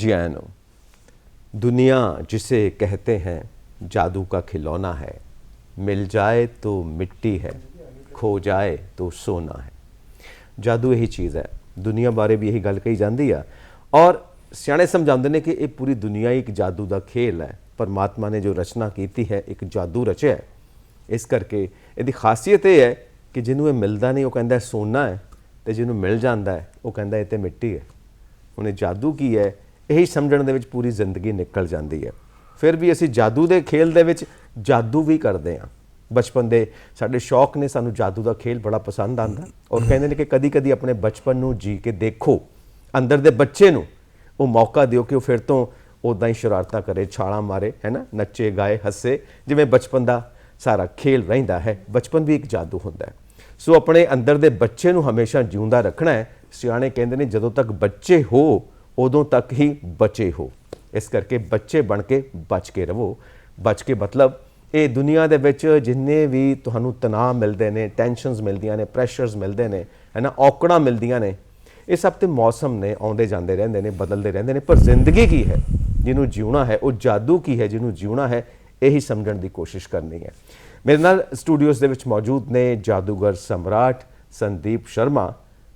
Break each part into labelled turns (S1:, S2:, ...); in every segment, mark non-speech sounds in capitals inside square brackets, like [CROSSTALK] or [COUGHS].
S1: जी ion दुनिया जिसे कहते हैं जादू का खिलौना है मिल जाए तो मिट्टी है ਖੋ ਜਾਏ तो सोना है ਜਾਦੂ ਇਹੀ ਚੀਜ਼ ਹੈ ਦੁਨੀਆ ਬਾਰੇ ਵੀ ਇਹੀ ਗੱਲ ਕਹੀ ਜਾਂਦੀ ਆ ਔਰ ਸਿਆਣੇ ਸਮਝਾਉਂਦੇ ਨੇ ਕਿ ਇਹ ਪੂਰੀ ਦੁਨੀਆ ਹੀ ਇੱਕ ਜਾਦੂ ਦਾ ਖੇਲ ਹੈ ਪਰਮਾਤਮਾ ਨੇ ਜੋ ਰਚਨਾ ਕੀਤੀ ਹੈ ਇੱਕ ਜਾਦੂ ਰਚਿਆ ਹੈ ਇਸ ਕਰਕੇ ਇਹਦੀ ਖਾਸੀਅਤ ਇਹ ਹੈ ਕਿ ਜਿਹਨੂੰ ਇਹ ਮਿਲਦਾ ਨਹੀਂ ਉਹ ਕਹਿੰਦਾ ਇਹ ਸੋਨਾ ਹੈ ਤੇ ਜਿਹਨੂੰ ਮਿਲ ਜਾਂਦਾ ਹੈ ਉਹ ਕਹਿੰਦਾ ਇਹ ਤੇ ਮਿੱਟੀ ਹੈ ਹੁਣ ਇਹ ਜਾਦੂ ਕੀ ਹੈ ਇਹੀ ਸਮਝਣ ਦੇ ਵਿੱਚ ਪੂਰੀ ਜ਼ਿੰਦਗੀ ਨਿਕਲ ਜਾਂਦੀ ਹੈ। ਫਿਰ ਵੀ ਅਸੀਂ ਜਾਦੂ ਦੇ ਖੇਲ ਦੇ ਵਿੱਚ ਜਾਦੂ ਵੀ ਕਰਦੇ ਹਾਂ। ਬਚਪਨ ਦੇ ਸਾਡੇ ਸ਼ੌਕ ਨੇ ਸਾਨੂੰ ਜਾਦੂ ਦਾ ਖੇਲ ਬੜਾ ਪਸੰਦ ਆਂਦਾ ਔਰ ਕਹਿੰਦੇ ਨੇ ਕਿ ਕਦੀ-ਕਦੀ ਆਪਣੇ ਬਚਪਨ ਨੂੰ ਜੀ ਕੇ ਦੇਖੋ। ਅੰਦਰ ਦੇ ਬੱਚੇ ਨੂੰ ਉਹ ਮੌਕਾ ਦਿਓ ਕਿ ਉਹ ਫਿਰ ਤੋਂ ਉਦਾਂ ਹੀ ਸ਼ਰਾਰਤਾਂ ਕਰੇ, ਛਾਲਾਂ ਮਾਰੇ, ਹੈ ਨਾ? ਨੱਚੇ, ਗਾਏ, ਹੱਸੇ। ਜਿਵੇਂ ਬਚਪਨ ਦਾ ਸਾਰਾ ਖੇਲ ਰਹਿੰਦਾ ਹੈ, ਬਚਪਨ ਵੀ ਇੱਕ ਜਾਦੂ ਹੁੰਦਾ ਹੈ। ਸੋ ਆਪਣੇ ਅੰਦਰ ਦੇ ਬੱਚੇ ਨੂੰ ਹਮੇਸ਼ਾ ਜਿਉਂਦਾ ਰੱਖਣਾ ਹੈ। ਸਿਆਣੇ ਕਹਿੰਦੇ ਨੇ ਜਦੋਂ ਤੱਕ ਬੱਚੇ ਹੋ ਉਦੋਂ ਤੱਕ ਹੀ ਬਚੇ ਹੋ। ਇਸ ਕਰਕੇ ਬੱਚੇ ਬਣ ਕੇ ਬਚ ਕੇ ਰਹੋ ਬਚ ਕੇ ਮਤਲਬ ਇਹ ਦੁਨੀਆ ਦੇ ਵਿੱਚ ਜਿੰਨੇ ਵੀ ਤੁਹਾਨੂੰ ਤਣਾਅ ਮਿਲਦੇ ਨੇ ਟੈਨਸ਼ਨਸ ਮਿਲਦੀਆਂ ਨੇ ਪ੍ਰੈਸ਼ਰਸ ਮਿਲਦੇ ਨੇ ਹੈ ਨਾ ਔਕੜਾਂ ਮਿਲਦੀਆਂ ਨੇ, ਇਹ ਸਭ ਤੇ ਮੌਸਮ ਨੇ ਆਉਂਦੇ ਜਾਂਦੇ ਰਹਿੰਦੇ ਨੇ, ਬਦਲਦੇ ਰਹਿੰਦੇ ਨੇ, ਪਰ ਜ਼ਿੰਦਗੀ ਕੀ ਹੈ? ਜਿਹਨੂੰ ਜਿਉਣਾ ਹੈ, ਉਹ ਜਾਦੂ ਕੀ ਹੈ ਜਿਹਨੂੰ ਜਿਉਣਾ ਹੈ, ਇਹੀ ਸਮਝਣ ਦੀ ਕੋਸ਼ਿਸ਼ ਕਰਨੀ ਹੈ। ਮੇਰੇ ਨਾਲ ਸਟੂਡੀਓਜ਼ ਦੇ ਵਿੱਚ ਮੌਜੂਦ ਨੇ ਜਾਦੂਗਰ ਸਮਰਾਟ ਸੰਦੀਪ ਸ਼ਰਮਾ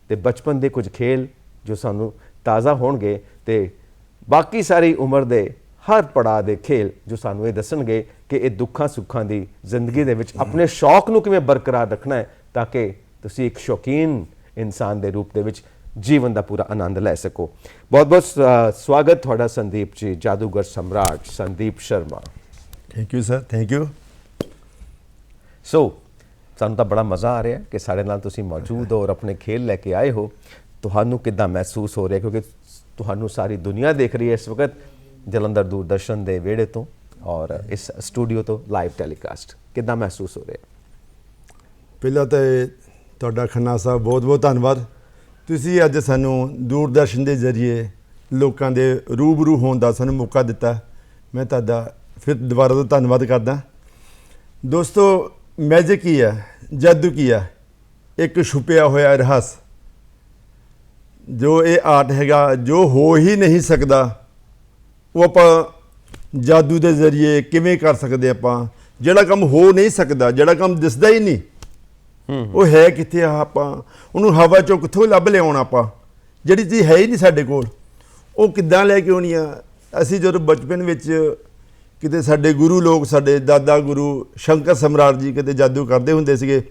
S1: ਤੇ ਬਚਪਨ ਦੇ ਕੁਝ ਖੇਲ ਜੋ ਸਾਨੂੰ ਤਾਜ਼ਾ ਹੋਣਗੇ ਤੇ ਬਾਕੀ ਸਾਰੀ ਉਮਰ ਦੇ ਹਰ ਪੜਾਅ ਦੇ ਖੇਲ ਜੋ ਸਾਨੂੰ ਇਹ ਦੱਸਣਗੇ ਕਿ ਇਹ ਦੁੱਖਾਂ ਸੁੱਖਾਂ ਦੀ ਜ਼ਿੰਦਗੀ ਦੇ ਵਿੱਚ ਆਪਣੇ ਸ਼ੌਕ ਨੂੰ ਕਿਵੇਂ ਬਰਕਰਾਰ ਰੱਖਣਾ ਹੈ ਤਾਂ ਕਿ ਤੁਸੀਂ ਇੱਕ ਸ਼ੌਕੀਨ ਇਨਸਾਨ ਦੇ ਰੂਪ ਦੇ ਵਿੱਚ ਜੀਵਨ ਦਾ ਪੂਰਾ ਆਨੰਦ ਲੈ ਸਕੋ। ਬਹੁਤ ਬਹੁਤ ਸਵਾਗਤ ਤੁਹਾਡਾ ਸੰਦੀਪ ਜੀ ਜਾਦੂਗਰ ਸਮਰਾਟ Sandeep Sharma.
S2: Thank you sir thank you
S1: so ਸਾਨੂੰ ਤਾਂ ਬੜਾ ਮਜ਼ਾ ਆ ਰਿਹਾ ਕਿ ਸਾਡੇ ਨਾਲ ਤੁਸੀਂ ਮੌਜੂਦ ਹੋ ਔਰ ਆਪਣੇ ਖੇਲ ਲੈ ਕੇ ਆਏ ਹੋ। ਤੁਹਾਨੂੰ ਕਿੱਦਾਂ ਮਹਿਸੂਸ ਹੋ ਰਿਹਾ? ਕਿਉਂਕਿ ਤੁਹਾਨੂੰ ਸਾਰੀ ਦੁਨੀਆ ਦੇਖ ਰਹੀ ਹੈ ਇਸ ਵਕਤ ਜਲੰਧਰ ਦੂਰਦਰਸ਼ਨ ਦੇ ਵਿਹੜੇ ਤੋਂ ਔਰ ਇਸ ਸਟੂਡੀਓ ਤੋਂ ਲਾਈਵ ਟੈਲੀਕਾਸਟ। ਕਿੱਦਾਂ ਮਹਿਸੂਸ ਹੋ ਰਿਹਾ?
S2: ਪਹਿਲਾਂ ਤਾਂ ਤੁਹਾਡਾ ਖੰਨਾ ਸਾਹਿਬ ਬਹੁਤ ਬਹੁਤ ਧੰਨਵਾਦ। ਤੁਸੀਂ ਅੱਜ ਸਾਨੂੰ ਦੂਰਦਰਸ਼ਨ ਦੇ ਜ਼ਰੀਏ ਲੋਕਾਂ ਦੇ ਰੂਬਰੂ ਹੋਣ ਦਾ ਸਾਨੂੰ ਮੌਕਾ ਦਿੱਤਾ। ਮੈਂ ਤੁਹਾਡਾ ਫਿਰ ਦੁਬਾਰਾ ਤੋਂ ਧੰਨਵਾਦ ਕਰਦਾ। ਦੋਸਤੋ ਮੈਜਿਕ ਕੀ ਹੈ, ਜਾਦੂ ਕੀ ਹੈ? ਇੱਕ ਛੁਪਿਆ ਹੋਇਆ ਰਹੱਸ। ਜੋ ਇਹ ਆਰਟ ਹੈਗਾ ਜੋ ਹੋ ਹੀ ਨਹੀਂ ਸਕਦਾ ਉਹ ਆਪਾਂ ਜਾਦੂ ਦੇ ਜ਼ਰੀਏ ਕਿਵੇਂ ਕਰ ਸਕਦੇ ਆਪਾਂ? ਜਿਹੜਾ ਕੰਮ ਹੋ ਨਹੀਂ ਸਕਦਾ ਜਿਹੜਾ ਕੰਮ ਦਿਸਦਾ ਹੀ ਨਹੀਂ ਉਹ ਹੈ ਕਿੱਥੇ ਆ ਆਪਾਂ? ਉਹਨੂੰ ਹਵਾ ਚੋਂ ਕਿੱਥੋਂ ਲੱਭ ਲਿਆਉਣਾ ਆਪਾਂ? ਜਿਹੜੀ ਚੀਜ਼ ਹੈ ਹੀ ਨਹੀਂ ਸਾਡੇ ਕੋਲ। ਉਹ ਕਿੱਦਾਂ ਲੈ ਕੇ ਆਉਣੀ ਆ? ਅਸੀਂ ਜਦੋਂ ਬਚਪਨ ਵਿੱਚ ਕਿਤੇ ਸਾਡੇ ਗੁਰੂ ਲੋਕ ਸਾਡੇ ਦਾਦਾ ਗੁਰੂ ਸ਼ੰਕਰ ਸਮਰਾਟ ਜੀ ਕਿਤੇ ਜਾਦੂ ਕਰਦੇ ਹੁੰਦੇ ਸੀਗੇ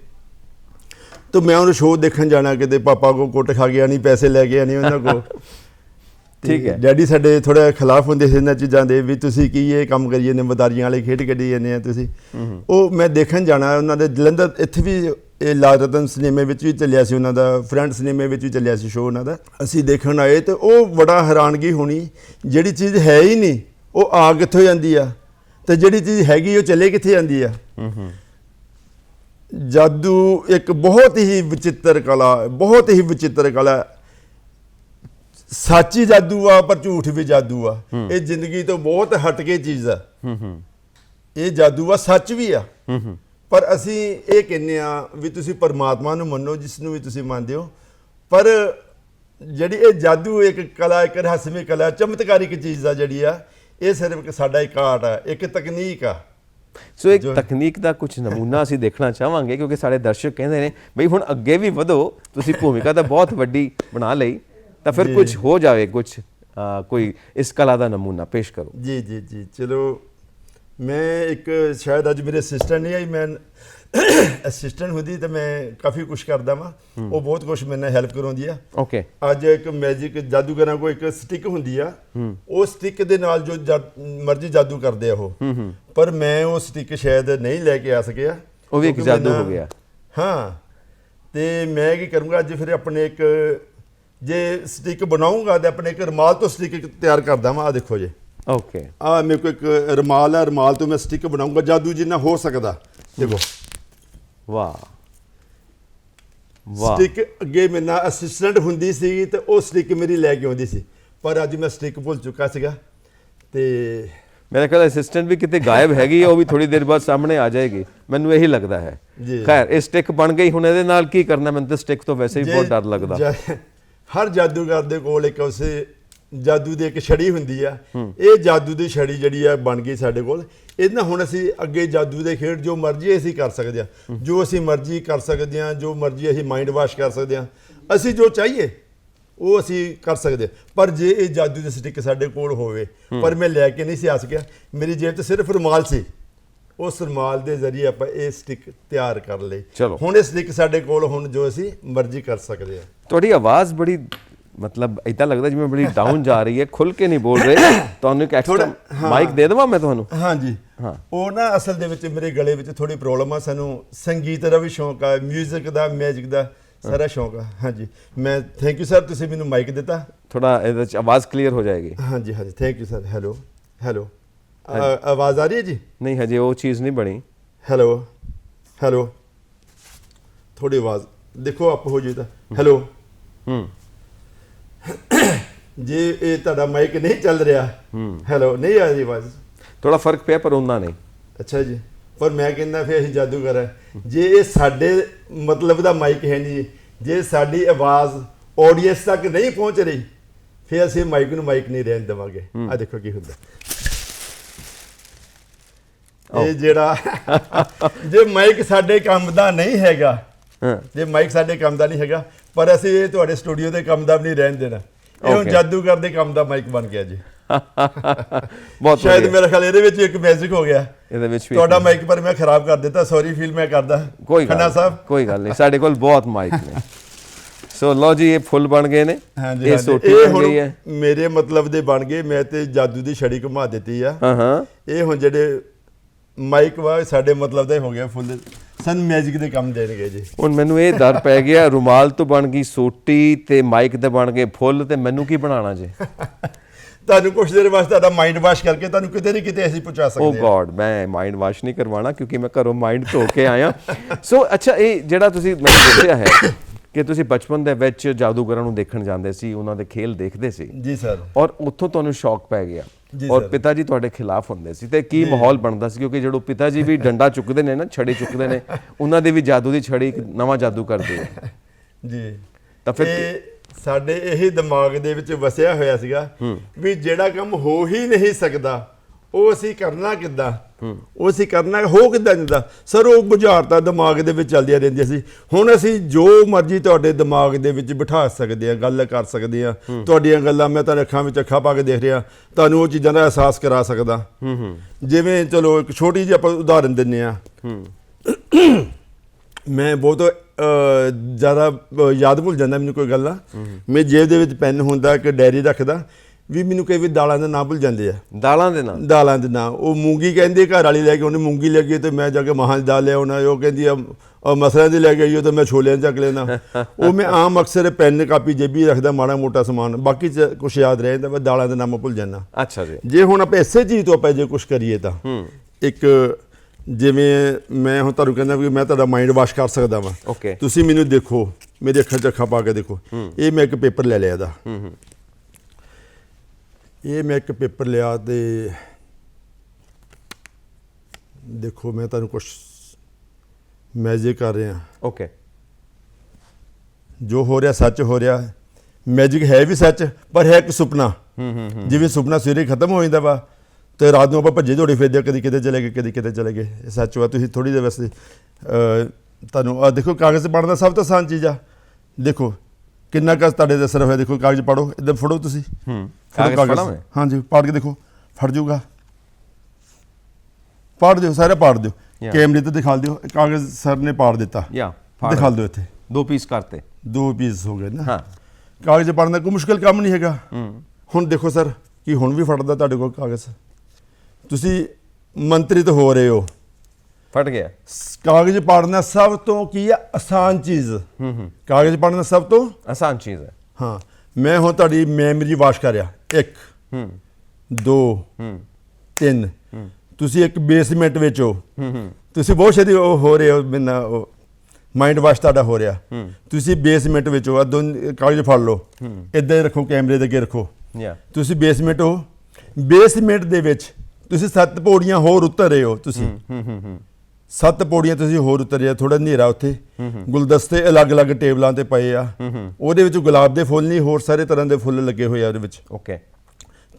S2: ਤਾਂ ਮੈਂ ਉਹਨੂੰ ਸ਼ੋਅ ਦੇਖਣ ਜਾਣਾ ਕਿਤੇ ਪਾਪਾ ਕੋ ਕੁੱਟ ਖਾ ਗਿਆ ਨਹੀਂ ਪੈਸੇ ਲੈ ਗਿਆ ਨਹੀਂ ਉਹਨਾਂ ਕੋ [LAUGHS]
S1: ਠੀਕ ਹੈ।
S2: ਡੈਡੀ ਸਾਡੇ ਥੋੜਾ ਖਿਲਾਫ ਹੁੰਦੇ ਸੀ ਇਹਨਾਂ ਚੀਜ਼ਾਂ ਦੇ ਵੀ ਤੁਸੀਂ ਕੀ ਇਹ ਕੰਮ ਕਰੀਏ ਨੇ ਮਦਾਰੀਆਂ ਵਾਲੇ ਖੇਡ ਕੱਢੀ ਜਾਂਦੇ ਆ ਤੁਸੀਂ। ਉਹ ਮੈਂ ਦੇਖਣ ਜਾਣਾ ਉਹਨਾਂ ਦੇ ਜਲੰਧਰ ਇੱਥੇ ਵੀ ਇਹ ਲਾਲ ਰਤਨ ਸਿਨੇਮੇ ਵਿੱਚ ਵੀ ਚੱਲਿਆ ਸੀ ਉਹਨਾਂ ਦਾ ਫਰੈਂਡ ਸਿਨੇਮੇ ਵਿੱਚ ਵੀ ਚੱਲਿਆ ਸੀ ਸ਼ੋਅ ਉਹਨਾਂ ਦਾ। ਅਸੀਂ ਦੇਖਣ ਆਏ ਤੇ ਉਹ ਬੜਾ ਹੈਰਾਨਗੀ ਹੋਣੀ ਜਿਹੜੀ ਚੀਜ਼ ਹੈ ਹੀ ਨਹੀਂ ਉਹ ਆ ਕਿੱਥੋਂ ਜਾਂਦੀ ਆ? ਤੇ ਜਿਹੜੀ ਚੀਜ਼ ਹੈਗੀ ਉਹ ਚੱਲੇ ਕਿੱਥੇ ਜਾਂਦੀ ਆ? ਜਾਦੂ ਇੱਕ ਬਹੁਤ ਹੀ ਵਿਚਿੱਤਰ ਕਲਾ ਹੈ, ਬਹੁਤ ਹੀ ਵਿਚਿੱਤਰ ਕਲਾ ਹੈ। ਸੱਚੀ ਜਾਦੂ ਆ ਪਰ ਝੂਠ ਵੀ ਜਾਦੂ ਆ। ਇਹ ਜ਼ਿੰਦਗੀ ਤੋਂ ਬਹੁਤ ਹਟ ਕੇ ਚੀਜ਼ ਆ। ਇਹ ਜਾਦੂ ਆ ਸੱਚ ਵੀ ਆ। ਪਰ ਅਸੀਂ ਇਹ ਕਹਿੰਦੇ ਆ ਵੀ ਤੁਸੀਂ ਪਰਮਾਤਮਾ ਨੂੰ ਮੰਨੋ ਜਿਸ ਨੂੰ ਵੀ ਤੁਸੀਂ ਮੰਨਦੇ ਹੋ। ਪਰ ਜਿਹੜੀ ਇਹ ਜਾਦੂ ਇੱਕ ਕਲਾ ਇੱਕ ਰਹੱਸਮਈ ਕਲਾ ਚਮਤਕਾਰਿਕ ਚੀਜ਼ ਆ ਜਿਹੜੀ ਆ ਇਹ ਸਿਰਫ ਸਾਡਾ ਇੱਕ ਆਰਟ ਆ ਇੱਕ ਤਕਨੀਕ ਆ।
S1: ਸੋ ਇੱਕ ਤਕਨੀਕ ਦਾ ਕੁਝ ਨਮੂਨਾ ਅਸੀਂ ਦੇਖਣਾ ਚਾਹਾਂਗੇ ਕਿਉਂਕਿ ਸਾਡੇ ਦਰਸ਼ਕ ਕਹਿੰਦੇ ਨੇ ਬਈ ਹੁਣ ਅੱਗੇ ਵੀ ਵਧੋ ਤੁਸੀਂ ਭੂਮਿਕਾ ਤਾਂ ਬਹੁਤ ਵੱਡੀ ਬਣਾ ਲਈ ਤਾਂ ਫਿਰ ਕੁਝ ਹੋ ਜਾਵੇ ਕੁਝ ਕੋਈ ਇਸ ਕਲਾ ਦਾ ਨਮੂਨਾ ਪੇਸ਼ ਕਰੋ
S2: ਜੀ ਜੀ ਜੀ ਚਲੋ ਮੈਂ ਇੱਕ ਸ਼ਾਇਦ ਅੱਜ ਮੇਰੇ ਅਸਿਸਟੈਂਟ ਨਹੀਂ ਆਈ ਮੈਂ ਅਸਿਸਟੈਂਟ ਹੁੰਦੀ ਤਾਂ ਮੈਂ ਕਾਫੀ ਕੁਝ ਕਰਦਾ ਵਾਂ। ਉਹ ਬਹੁਤ ਕੁਝ ਮੇਰੇ ਨਾਲ ਹੈਲਪ ਕਰਾਉਂਦੀ ਆ।
S1: ਓਕੇ
S2: ਅੱਜ ਇੱਕ ਮੈਜਿਕ ਜਾਦੂਗਰਾਂ ਕੋਲ ਇੱਕ ਸਟਿਕ ਹੁੰਦੀ ਆ। ਉਹ ਸਟਿਕ ਦੇ ਨਾਲ ਜੋ ਮਰਜ਼ੀ ਜਾਦੂ ਕਰਦੇ ਆ ਉਹ। ਪਰ ਮੈਂ ਉਹ ਸਟਿਕ ਸ਼ਾਇਦ ਨਹੀਂ ਲੈ ਕੇ ਆ ਸਕਿਆ।
S1: ਉਹ ਵੀ ਇੱਕ ਜਾਦੂ ਹੋ ਗਿਆ।
S2: ਹਾਂ। ਤੇ ਮੈਂ ਕੀ ਕਰੂੰਗਾ ਅੱਜ ਫਿਰ ਆਪਣੇ ਇੱਕ ਜੇ ਸਟਿਕ ਬਣਾਉਂਗਾ ਤੇ ਆਪਣੇ ਇੱਕ ਰਮਾਲ ਤੋਂ ਸਟਿਕ ਤਿਆਰ ਕਰਦਾ ਵਾਂ ਆ ਦੇਖੋ ਜੀ।
S1: ਓਕੇ
S2: ਆ ਮੇਰੇ ਕੋਲ ਇੱਕ ਰਮਾਲ ਹੈ ਰਮਾਲ ਤੋਂ ਮੈਂ ਸਟਿਕ ਬਣਾਉਂਗਾ। ਜਾਦੂ ਜਿੰਨਾ ਹੋ ਸਕਦਾ। ਦੇਖੋ।
S1: ਵਾਹ ਵਾਹ।
S2: ਸਟਿਕ ਅੱਗੇ ਮੇਰੇ ਨਾਲ ਅਸਿਸਟੈਂਟ ਹੁੰਦੀ ਸੀ ਤੇ ਉਹ ਸਟਿਕ ਮੇਰੀ ਲੈ ਕੇ ਆਉਂਦੀ ਸੀ। ਪਰ ਅੱਜ ਮੈਂ ਸਟਿਕ ਭੁੱਲ ਚੁੱਕਾ ਸੀਗਾ ਤੇ
S1: ਮੇਰਾ ਖਿਆਲ ਅਸਿਸਟੈਂਟ ਵੀ ਕਿਤੇ ਗਾਇਬ ਹੈਗੀ ਉਹ ਵੀ ਥੋੜੀ ਦੇਰ ਬਾਅਦ ਸਾਹਮਣੇ ਆ ਜਾਏਗੀ। ਮੈਨੂੰ ਇਹੀ ਲੱਗਦਾ ਹੈ। ਖੈਰ ਇਹ ਸਟਿਕ ਬਣ ਗਈ ਹੁਣ ਇਹਦੇ ਨਾਲ ਕੀ ਕਰਨਾ? ਮੈਨੂੰ ਤਾਂ ਸਟਿਕ ਤੋਂ ਵੈਸੇ ਵੀ ਬਹੁਤ ਡਰ ਲੱਗਦਾ।
S2: ਹਰ ਜਾਦੂਗਰ ਦੇ ਕੋਲ ਇੱਕ ਉਸੇ ਜਾਦੂ ਦੀ ਇੱਕ ਛੜੀ ਹੁੰਦੀ ਆ। ਇਹ ਜਾਦੂ ਦੀ ਛੜੀ ਜਿਹੜੀ ਆ ਬਣ ਗਈ ਸਾਡੇ ਕੋਲ। ਇਹਦੇ ਨਾਲ ਹੁਣ ਅਸੀਂ ਅੱਗੇ ਜਾਦੂ ਦੇ ਖੇਡ ਜੋ ਮਰਜ਼ੀ ਅਸੀਂ ਕਰ ਸਕਦੇ ਆ। ਜੋ ਅਸੀਂ ਮਰਜ਼ੀ ਕਰ ਸਕਦੇ ਆ ਜੋ ਮਰਜ਼ੀ ਅਸੀਂ ਮਾਈਂਡ ਵਾਸ਼ ਕਰ ਸਕਦੇ ਆ। ਅਸੀਂ ਜੋ ਚਾਹੀਏ ਉਹ ਅਸੀਂ ਕਰ ਸਕਦੇ। ਪਰ ਜੇ ਇਹ ਜਾਦੂ ਦੀ ਸਟਿੱਕ ਸਾਡੇ ਕੋਲ ਹੋਵੇ ਪਰ ਮੈਂ ਲੈ ਕੇ ਨਹੀਂ ਸੀ ਆ ਸਕਿਆ। ਮੇਰੀ ਜੇਬ 'ਚ ਸਿਰਫ ਰੁਮਾਲ ਸੀ। ਉਸ ਰੁਮਾਲ ਦੇ ਜ਼ਰੀਏ ਆਪਾਂ ਇਹ ਸਟਿੱਕ ਤਿਆਰ ਕਰ ਲਈ। ਹੁਣ ਇਹ ਸਟਿੱਕ ਸਾਡੇ ਕੋਲ ਹੁਣ ਜੋ ਅਸੀਂ ਮਰਜ਼ੀ ਕਰ ਸਕਦੇ ਹਾਂ
S1: ਤੁਹਾਡੀ ਆਵਾਜ਼ ਬੜੀ ਮਤਲਬ ਇਦਾਂ ਲੱਗਦਾ ਜਿਵੇਂ ਬੜੀ ਡਾਊਨ ਜਾ ਰਹੀ ਹੈ ਖੁੱਲ ਕੇ ਨਹੀਂ ਬੋਲ ਰਹੇ। ਤੁਹਾਨੂੰ ਇੱਕ ਐਕਸਟਰਾ। ਮਾਈਕ ਦੇ ਦੇਵਾਂ ਮੈਂ ਤੁਹਾਨੂੰ?
S2: ਹਾਂਜੀ।
S1: ਹਾਂ।
S2: ਉਹ ਨਾ ਅਸਲ ਦੇ ਵਿੱਚ ਮੇਰੇ ਗਲੇ ਵਿੱਚ ਥੋੜੀ ਪ੍ਰੋਬਲਮ ਆ ਸਾਨੂੰ ਸੰਗੀਤ ਦਾ ਵੀ ਸ਼ੌਂਕ ਆ 뮤직 ਦਾ ਮੈਜਿਕ ਦਾ ਸਾਰਾ ਸ਼ੌਂਕ ਆ। ਹਾਂਜੀ। ਮੈਂ ਥੈਂਕ ਯੂ ਸਰ ਤੁਸੀਂ ਮੈਨੂੰ ਮਾਈਕ ਦਿੱਤਾ।
S1: ਥੋੜਾ ਇਹਦੇ ਚ ਆਵਾਜ਼ ਕਲੀਅਰ ਹੋ ਜਾਏਗੀ।
S2: ਹਾਂਜੀ ਹਾਂਜੀ। Thank you sir hello hello ਆਵਾਜ਼ ਆ ਰਹੀ ਹੈ ਜੀ?
S1: ਨਹੀਂ ਹਜੇ ਉਹ ਚੀਜ਼ ਨਹੀਂ ਬਣੀ।
S2: ਹੈਲੋ ਹੈਲੋ ਥੋੜੀ ਆਵਾਜ਼ ਦੇਖੋ ਅਪ ਹੋ ਜੇ ਤਾਂ। ਹੈਲੋ
S1: ਹੂੰ।
S2: ਜੇ ਇਹ ਤੁਹਾਡਾ ਮਾਈਕ ਨਹੀਂ ਚੱਲ ਰਿਹਾ ਹੈਲੋ ਨਹੀਂ ਆ ਰਹੀ ਆਵਾਜ਼।
S1: ਥੋੜਾ ਫ਼ਰਕ ਪਿਆ ਪਰ ਉਹਨਾਂ ਨਹੀਂ।
S2: ਅੱਛਾ ਜੀ ਪਰ ਮੈਂ ਕਹਿੰਦਾ ਫਿਰ ਅਸੀਂ ਜਾਦੂਗਰ ਹੈ ਜੇ ਇਹ ਸਾਡੇ ਮਤਲਬ ਦਾ ਮਾਈਕ ਹੈ ਨਹੀਂ ਜੇ ਸਾਡੀ ਆਵਾਜ਼ ਆਡੀਅנס ਤੱਕ ਨਹੀਂ ਪਹੁੰਚ ਰਹੀ ਫਿਰ ਅਸੀਂ ਮਾਈਕ ਨੂੰ ਮਾਈਕ ਨਹੀਂ ਰਹਿਣ ਦੇਵਾਂਗੇ। ਆ ਦੇਖੋ ਕੀ ਹੁੰਦਾ। ਇਹ ਜਿਹੜਾ ਜੇ ਮਾਈਕ ਸਾਡੇ ਕੰਮ ਦਾ ਨਹੀਂ ਹੈਗਾ ਜੇ ਮਾਈਕ ਸਾਡੇ ਕੰਮ ਦਾ ਨਹੀਂ ਹੈਗਾ ਪਰ ਅਸੀਂ ਇਹ ਤੁਹਾਡੇ ਸਟੂਡੀਓ ਦੇ ਕੰਮ ਦਾ ਨਹੀਂ ਰਹਿਣ ਦੇਣਾ। ਇਹ ਹੁਣ. ਜਾਦੂਗਰ ਦੇ ਕੰਮ ਦਾ ਮਾਈਕ ਬਣ ਗਿਆ ਜੀ। [LAUGHS]
S1: ਬਹੁਤ
S2: ਸ਼ਾਇਦ। ਮੇਰਾ ਖਿਆਲ ਇਹਦੇ ਵਿੱਚ ਇੱਕ ਮੈਜਿਕ ਹੋ ਗਿਆ।
S1: ਇਹਦੇ ਵਿੱਚ ਵੀ
S2: ਤੁਹਾਡਾ ਮਾਈਕ ਪਰ ਮੈਂ ਖਰਾਬ ਕਰ ਦਿੱਤਾ। ਸੌਰੀ ਫੀਲ ਮੈਂ ਕਰਦਾ।
S1: ਕੋਈ ਗੱਲ
S2: ਖੰਨਾ ਸਾਹਿਬ।
S1: ਕੋਈ ਗੱਲ ਨਹੀਂ। ਸਾਡੇ ਕੋਲ ਬਹੁਤ ਮਾਈਕ ਨੇ। [LAUGHS] ਸੋ ਲਓ ਜੀ ਇਹ ਫੁੱਲ ਬਣ ਗਏ ਨੇ।
S2: ਹਾਂਜੀ
S1: ਇਹ ਸੋਟੀ ਬਣ ਗਈ ਹੈ।
S2: ਮੇਰੇ ਮਤਲਬ ਦੇ ਬਣ ਗਏ। ਮੈਂ ਤੇ ਜਾਦੂ ਦੀ ਛੜੀ ਘੁਮਾ ਦਿੱਤੀ ਆ।
S1: ਹਾਂ ਹਾਂ।
S2: ਇਹ ਹੁਣ ਜਿਹੜੇ ਮਾਈਕ ਵਾ ਸਾਡੇ ਮਤਲਬ ਦਾ ਹੀ ਹੋ ਗਿਆ ਫੁੱਲ ਸਨ ਮੈਜਿਕ ਦੇ ਕੰਮ ਦੇਣਗੇ ਜੀ।
S1: ਹੁਣ ਮੈਨੂੰ ਇਹ ਡਰ ਪੈ ਗਿਆ ਰੁਮਾਲ ਤੋਂ ਬਣ ਗਈ ਸੋਟੀ ਤੇ ਮਾਈਕ ਦੇ ਬਣ ਗਏ ਫੁੱਲ ਤੇ ਮੈਨੂੰ ਕੀ ਬਣਾਉਣਾ ਜੇ?
S2: ਤੁਹਾਨੂੰ ਕੁਛ ਦੇਰ ਵਾਸਤੇ ਤੁਹਾਡਾ ਮਾਈਂਡ ਵਾਸ਼ ਕਰਕੇ ਤੁਹਾਨੂੰ ਕਿਤੇ ਨਹੀਂ ਕਿਤੇ ਅਸੀਂ ਪਹੁੰਚਾ
S1: ਓ
S2: ਸਕਦੇ ਹਾਂ।
S1: ਗॉड ਮੈਂ ਮਾਈਂਡ ਵਾਸ਼ ਨਹੀਂ ਕਰਵਾਉਣਾ ਕਿਉਂਕਿ ਮੈਂ ਘਰੋਂ ਮਾਈਂਡ ਧੋ ਕੇ ਆਇਆ। ਸੋ ਅੱਛਾ ਇਹ ਜਿਹੜਾ ਤੁਸੀਂ ਮੈਨੂੰ ਦੱਸਿਆ ਹੈ ਕਿ ਤੁਸੀਂ ਬਚਪਨ ਦੇ ਵਿੱਚ ਜਾਦੂਗਰਾਂ ਨੂੰ ਦੇਖਣ ਜਾਂਦੇ ਸੀ ਉਹਨਾਂ ਦੇ ਖੇਲ ਦੇਖਦੇ ਸੀ।
S2: ਜੀ ਸਰ।
S1: ਔਰ ਉੱਥੋਂ ਤੁਹਾਨੂੰ ਸ਼ੌਕ ਪੈ ਗਿਆ। ਔਰ। ਪਿਤਾ ਜੀ ਤੁਹਾਡੇ ਖਿਲਾਫ ਹੁੰਦੇ ਸੀ ਤੇ ਕੀ ਮਾਹੌਲ ਬਣਦਾ ਸੀ? ਕਿਉਂਕਿ ਜਦੋਂ ਪਿਤਾ ਜੀ ਵੀ ਡੰਡਾ ਚੁੱਕਦੇ ਨੇ ਨਾ ਛੜੀ ਚੁੱਕਦੇ ਨੇ ਉਹਨਾਂ ਦੇ ਵੀ ਜਾਦੂ ਦੀ ਛੜੀ ਇੱਕ ਨਵਾਂ ਜਾਦੂ ਕਰਦੇ ਆ। [LAUGHS]
S2: ਜੀ।
S1: ਤਾਂ ਫਿਰ
S2: ਸਾਡੇ ਇਹੀ ਦਿਮਾਗ ਦੇ ਵਿੱਚ ਵਸਿਆ ਹੋਇਆ ਸੀਗਾ ਵੀ ਜਿਹੜਾ ਕੰਮ ਹੋ ਹੀ ਨਹੀਂ ਸਕਦਾ ਉਹ ਅਸੀਂ ਕਰਨਾ ਕਿੱਦਾਂ? ਉਹ ਅਸੀਂ ਕਰਨਾ, ਹੋ ਕਿੱਦਾਂ ਜਾਂਦਾ? ਸਰ ਉਹ ਬੁਝਾਰਤਾਂ ਦਿਮਾਗ ਦੇ ਵਿੱਚ ਚੱਲਦੀਆਂ ਰਹਿੰਦੀਆਂ ਸੀ। ਹੁਣ ਅਸੀਂ ਜੋ ਮਰਜ਼ੀ ਤੁਹਾਡੇ ਦਿਮਾਗ ਦੇ ਵਿੱਚ ਬਿਠਾ ਸਕਦੇ ਆ ਗੱਲ ਕਰ ਸਕਦੇ ਆ ਤੁਹਾਡੀਆਂ ਗੱਲਾਂ ਮੈਂ ਤਾਂ ਅੱਖਾਂ ਵਿੱਚ ਅੱਖਾਂ ਪਾ ਕੇ ਦੇਖ ਰਿਹਾ। ਤੁਹਾਨੂੰ ਉਹ ਚੀਜ਼ਾਂ ਦਾ ਅਹਿਸਾਸ ਕਰਾ ਸਕਦਾ। ਜਿਵੇਂ ਚਲੋ ਇੱਕ ਛੋਟੀ ਜਿਹੀ ਆਪਾਂ ਉਦਾਹਰਨ ਦਿੰਨੇ ਆ ਮੈਂ ਬਹੁਤ ਜ਼ਿਆਦਾ ਯਾਦ ਭੁੱਲ ਜਾਂਦਾ ਮੈਨੂੰ ਕੋਈ ਗੱਲਾਂ। ਮੈਂ ਜੇਬ ਦੇ ਵਿੱਚ ਪੈਨ ਹੁੰਦਾ ਕਿ ਡਾਇਰੀ ਰੱਖਦਾ। ਵੀ ਮੈਨੂੰ ਕਈ ਵੀ ਦਾਲਾਂ ਦੇ ਨਾਂ ਭੁੱਲ ਜਾਂਦੇ ਆ।
S1: ਦਾਲਾਂ ਦੇ ਨਾਲ
S2: ਦਾਲਾਂ ਦੇ ਨਾਂ। ਉਹ ਮੂੰਗੀ ਕਹਿੰਦੇ ਘਰ ਵਾਲੀ ਲੈ ਕੇ ਉਹਨੇ ਮੂੰਗੀ ਲੈ ਗਈ ਤੇ ਮੈਂ ਜਾ ਕੇ ਮਹਾਂ ਦੀ ਦਾਲ ਲਿਆ ਉਹਨਾਂ ਉਹ ਕਹਿੰਦੀ ਆ ਮਸਰਾਂ ਦੀ ਲੈ ਕੇ ਆਈ ਉਹ ਤੇ ਮੈਂ ਛੋਲਿਆਂ ਚੱਕ ਲੈਣਾ। ਉਹ ਮੈਂ ਆਮ ਅਕਸਰ ਪੈਨ ਕਾਪੀ ਜੇਬੀ ਰੱਖਦਾ ਮਾੜਾ ਮੋਟਾ ਸਮਾਨ। ਬਾਕੀ ਚ ਕੁਝ ਯਾਦ ਰਹਿ ਜਾਂਦਾ ਮੈਂ ਦਾਲਾਂ ਦੇ ਨਾਮ ਭੁੱਲ ਜਾਂਦਾ।
S1: ਅੱਛਾ ਜੀ।
S2: ਜੇ ਹੁਣ ਆਪਾਂ ਇਸੇ ਚੀਜ਼ ਤੋਂ ਆਪਾਂ ਜੇ ਕੁਝ ਕਰੀਏ ਤਾਂ ਇੱਕ ਜਿਵੇਂ ਮੈਂ ਹੁਣ ਤੁਹਾਨੂੰ ਕਹਿੰਦਾ ਵੀ ਮੈਂ ਤੁਹਾਡਾ ਮਾਈਂਡ ਵਾਸ਼ ਕਰ ਸਕਦਾ ਵਾਂ। ਤੁਸੀਂ ਮੈਨੂੰ ਦੇਖੋ ਮੇਰੇ ਅੱਖਾਂ 'ਚ ਅੱਖਾਂ ਪਾ ਕੇ ਦੇਖੋ। ਇਹ ਮੈਂ ਇੱਕ ਪੇਪਰ ਲੈ ਲਿਆ ਇਹਦਾ। ਇਹ ਮੈਂ ਇੱਕ ਪੇਪਰ ਲਿਆ ਤੇ ਦੇਖੋ ਮੈਂ ਤੁਹਾਨੂੰ ਕੁਝ ਮੈਜਿਕ ਕਰ ਰਿਹਾ।
S1: ਓਕੇ
S2: ਜੋ ਹੋ ਰਿਹਾ ਸੱਚ ਹੋ ਰਿਹਾ। ਮੈਜਿਕ ਹੈ ਵੀ ਸੱਚ ਪਰ ਹੈ ਇੱਕ ਸੁਪਨਾ। ਜਿਵੇਂ ਸੁਪਨਾ ਸਵੇਰੇ ਖਤਮ ਹੋ ਜਾਂਦਾ ਵਾ ਤੇ ਰਾਤ ਨੂੰ ਆਪਾਂ ਭੱਜੇ ਦੌੜੇ ਫਿਰਦੇ ਕਦੀ ਕਿਤੇ ਚਲੇ ਗਏ ਕਦੀ ਕਿਤੇ ਚਲੇ ਗਏ। ਇਹ ਸੱਚ ਵਾ ਤੁਸੀਂ ਥੋੜੀ ਜਿਹੀ ਵੈਸੇ ਅਹ, ਤੁਹਾਨੂੰ ਆ ਦੇਖੋ ਕਾਗਜ਼ ਪੜ੍ਹਨਾ ਸਭ ਤੋਂ ਆਸਾਨ ਚੀਜ਼ ਆ। ਦੇਖੋ ਕਿੰਨਾ ਕੁ ਤੁਹਾਡੇ ਦੇ ਅਸਰ ਹੋਇਆ ਦੇਖੋ ਕਾਗਜ਼ ਪੜੋ ਇਦਾਂ ਫੜੋ ਤੁਸੀਂ।
S1: ਹੂੰ ਕਾਗਜ਼ ਪੜਾਂ ਮੈਂ
S2: ਹਾਂਜੀ ਪੜ੍ਹ ਕੇ ਦੇਖੋ ਫੜ ਜਾਊਗਾ ਪੜ੍ਹ ਦਿਓ ਸਾਰੇ ਪੜ੍ਹ ਦਿਓ. ਕੈਮਰੇ ਤੇ ਦਿਖਾ ਦਿਓ ਕਾਗਜ਼ ਸਰ ਨੇ ਪਾੜ ਦਿੱਤਾ।
S1: ਯਾ
S2: ਦਿਖਾ ਦਿਓ। ਇੱਥੇ।
S1: ਦੋ ਪੀਸ ਕਰਤੇ।
S2: ਦੋ ਪੀਸ ਹੋ ਗਏ ਨਾ।
S1: ਹਾਂ।
S2: ਕਾਗਜ਼ ਪੜ੍ਹਨਾ ਕੋਈ ਮੁਸ਼ਕਲ ਕੰਮ ਨਹੀਂ ਹੈਗਾ। ਹੁਣ ਦੇਖੋ ਸਰ ਕੀ ਹੁਣ ਵੀ ਫੜਦਾ ਤੁਹਾਡੇ ਕੋਲ ਕਾਗਜ਼। ਤੁਸੀਂ ਮੰਤਰਿਤ ਹੋ ਰਹੇ ਹੋ।
S1: ਫਟ ਗਿਆ।
S2: ਕਾਗਜ਼ ਪੜ੍ਹਨਾ ਸਭ ਤੋਂ ਕੀ ਹੈ ਆਸਾਨ ਚੀਜ਼।
S1: ਹੂੰ ਹੂੰ।
S2: ਕਾਗਜ਼ ਪੜ੍ਹਨਾ ਸਭ ਤੋਂ?
S1: ਆਸਾਨ ਚੀਜ਼ ਹੈ।
S2: ਹਾਂ। ਮੈਂ ਹੁਣ ਤੁਹਾਡੀ ਮੈਮਰੀ ਵਾਸ਼ ਕਰਿਆ ਇੱਕ
S1: ਹੂੰ।
S2: ਦੋ
S1: ਹੂੰ।
S2: ਤਿੰਨ। ਤੁਸੀਂ ਇੱਕ ਬੇਸਮੈਂਟ ਵਿੱਚ ਹੋ।
S1: ਹੂੰ ਹੂੰ।
S2: ਤੁਸੀਂ ਬਹੁਤ ਛੇਤੀ ਉਹ ਹੋ ਰਹੇ ਹੋ ਬਿਨਾ ਮਾਈਂਡ ਵਾਸ਼ ਤੁਹਾਡਾ ਹੋ ਰਿਹਾ। ਤੁਸੀਂ ਬੇਸਮੈਂਟ ਵਿੱਚ ਹੋ। ਦੋਨ ਕਾਗਜ਼ ਫੜ ਲਓ। ਇਦਾਂ ਹੀ ਰੱਖੋ ਕੈਮਰੇ ਦੇ ਅੱਗੇ ਰੱਖੋ।
S1: ਯਾ।
S2: ਤੁਸੀਂ ਬੇਸਮੈਂਟ ਹੋ। ਬੇਸਮੈਂਟ ਦੇ ਵਿੱਚ ਤੁਸੀਂ ਸੱਤ ਪੌੜੀਆਂ ਹੋਰ ਉਤਰ ਰਹੇ ਹੋ ਤੁਸੀਂ।
S1: ਹੂੰ ਹੂੰ ਹੂੰ।
S2: ਸੱਤ ਪੌੜੀਆਂ ਤੁਸੀਂ ਹੋਰ ਉਤਰਿਆ ਥੋੜਾ ਹਨੇਰਾ ਉੱਥੇ। ਗੁਲਦਸਤੇ ਅਲੱਗ-ਅਲੱਗ ਟੇਬਲਾਂ ਤੇ ਪਏ ਆ। ਉਹਦੇ ਵਿੱਚ ਗੁਲਾਬ ਦੇ ਫੁੱਲ ਨਹੀਂ ਹੋਰ ਸਾਰੇ ਤਰ੍ਹਾਂ ਦੇ ਫੁੱਲ ਲੱਗੇ ਹੋਏ ਆ ਉਹਦੇ ਵਿੱਚ।
S1: ਓਕੇ।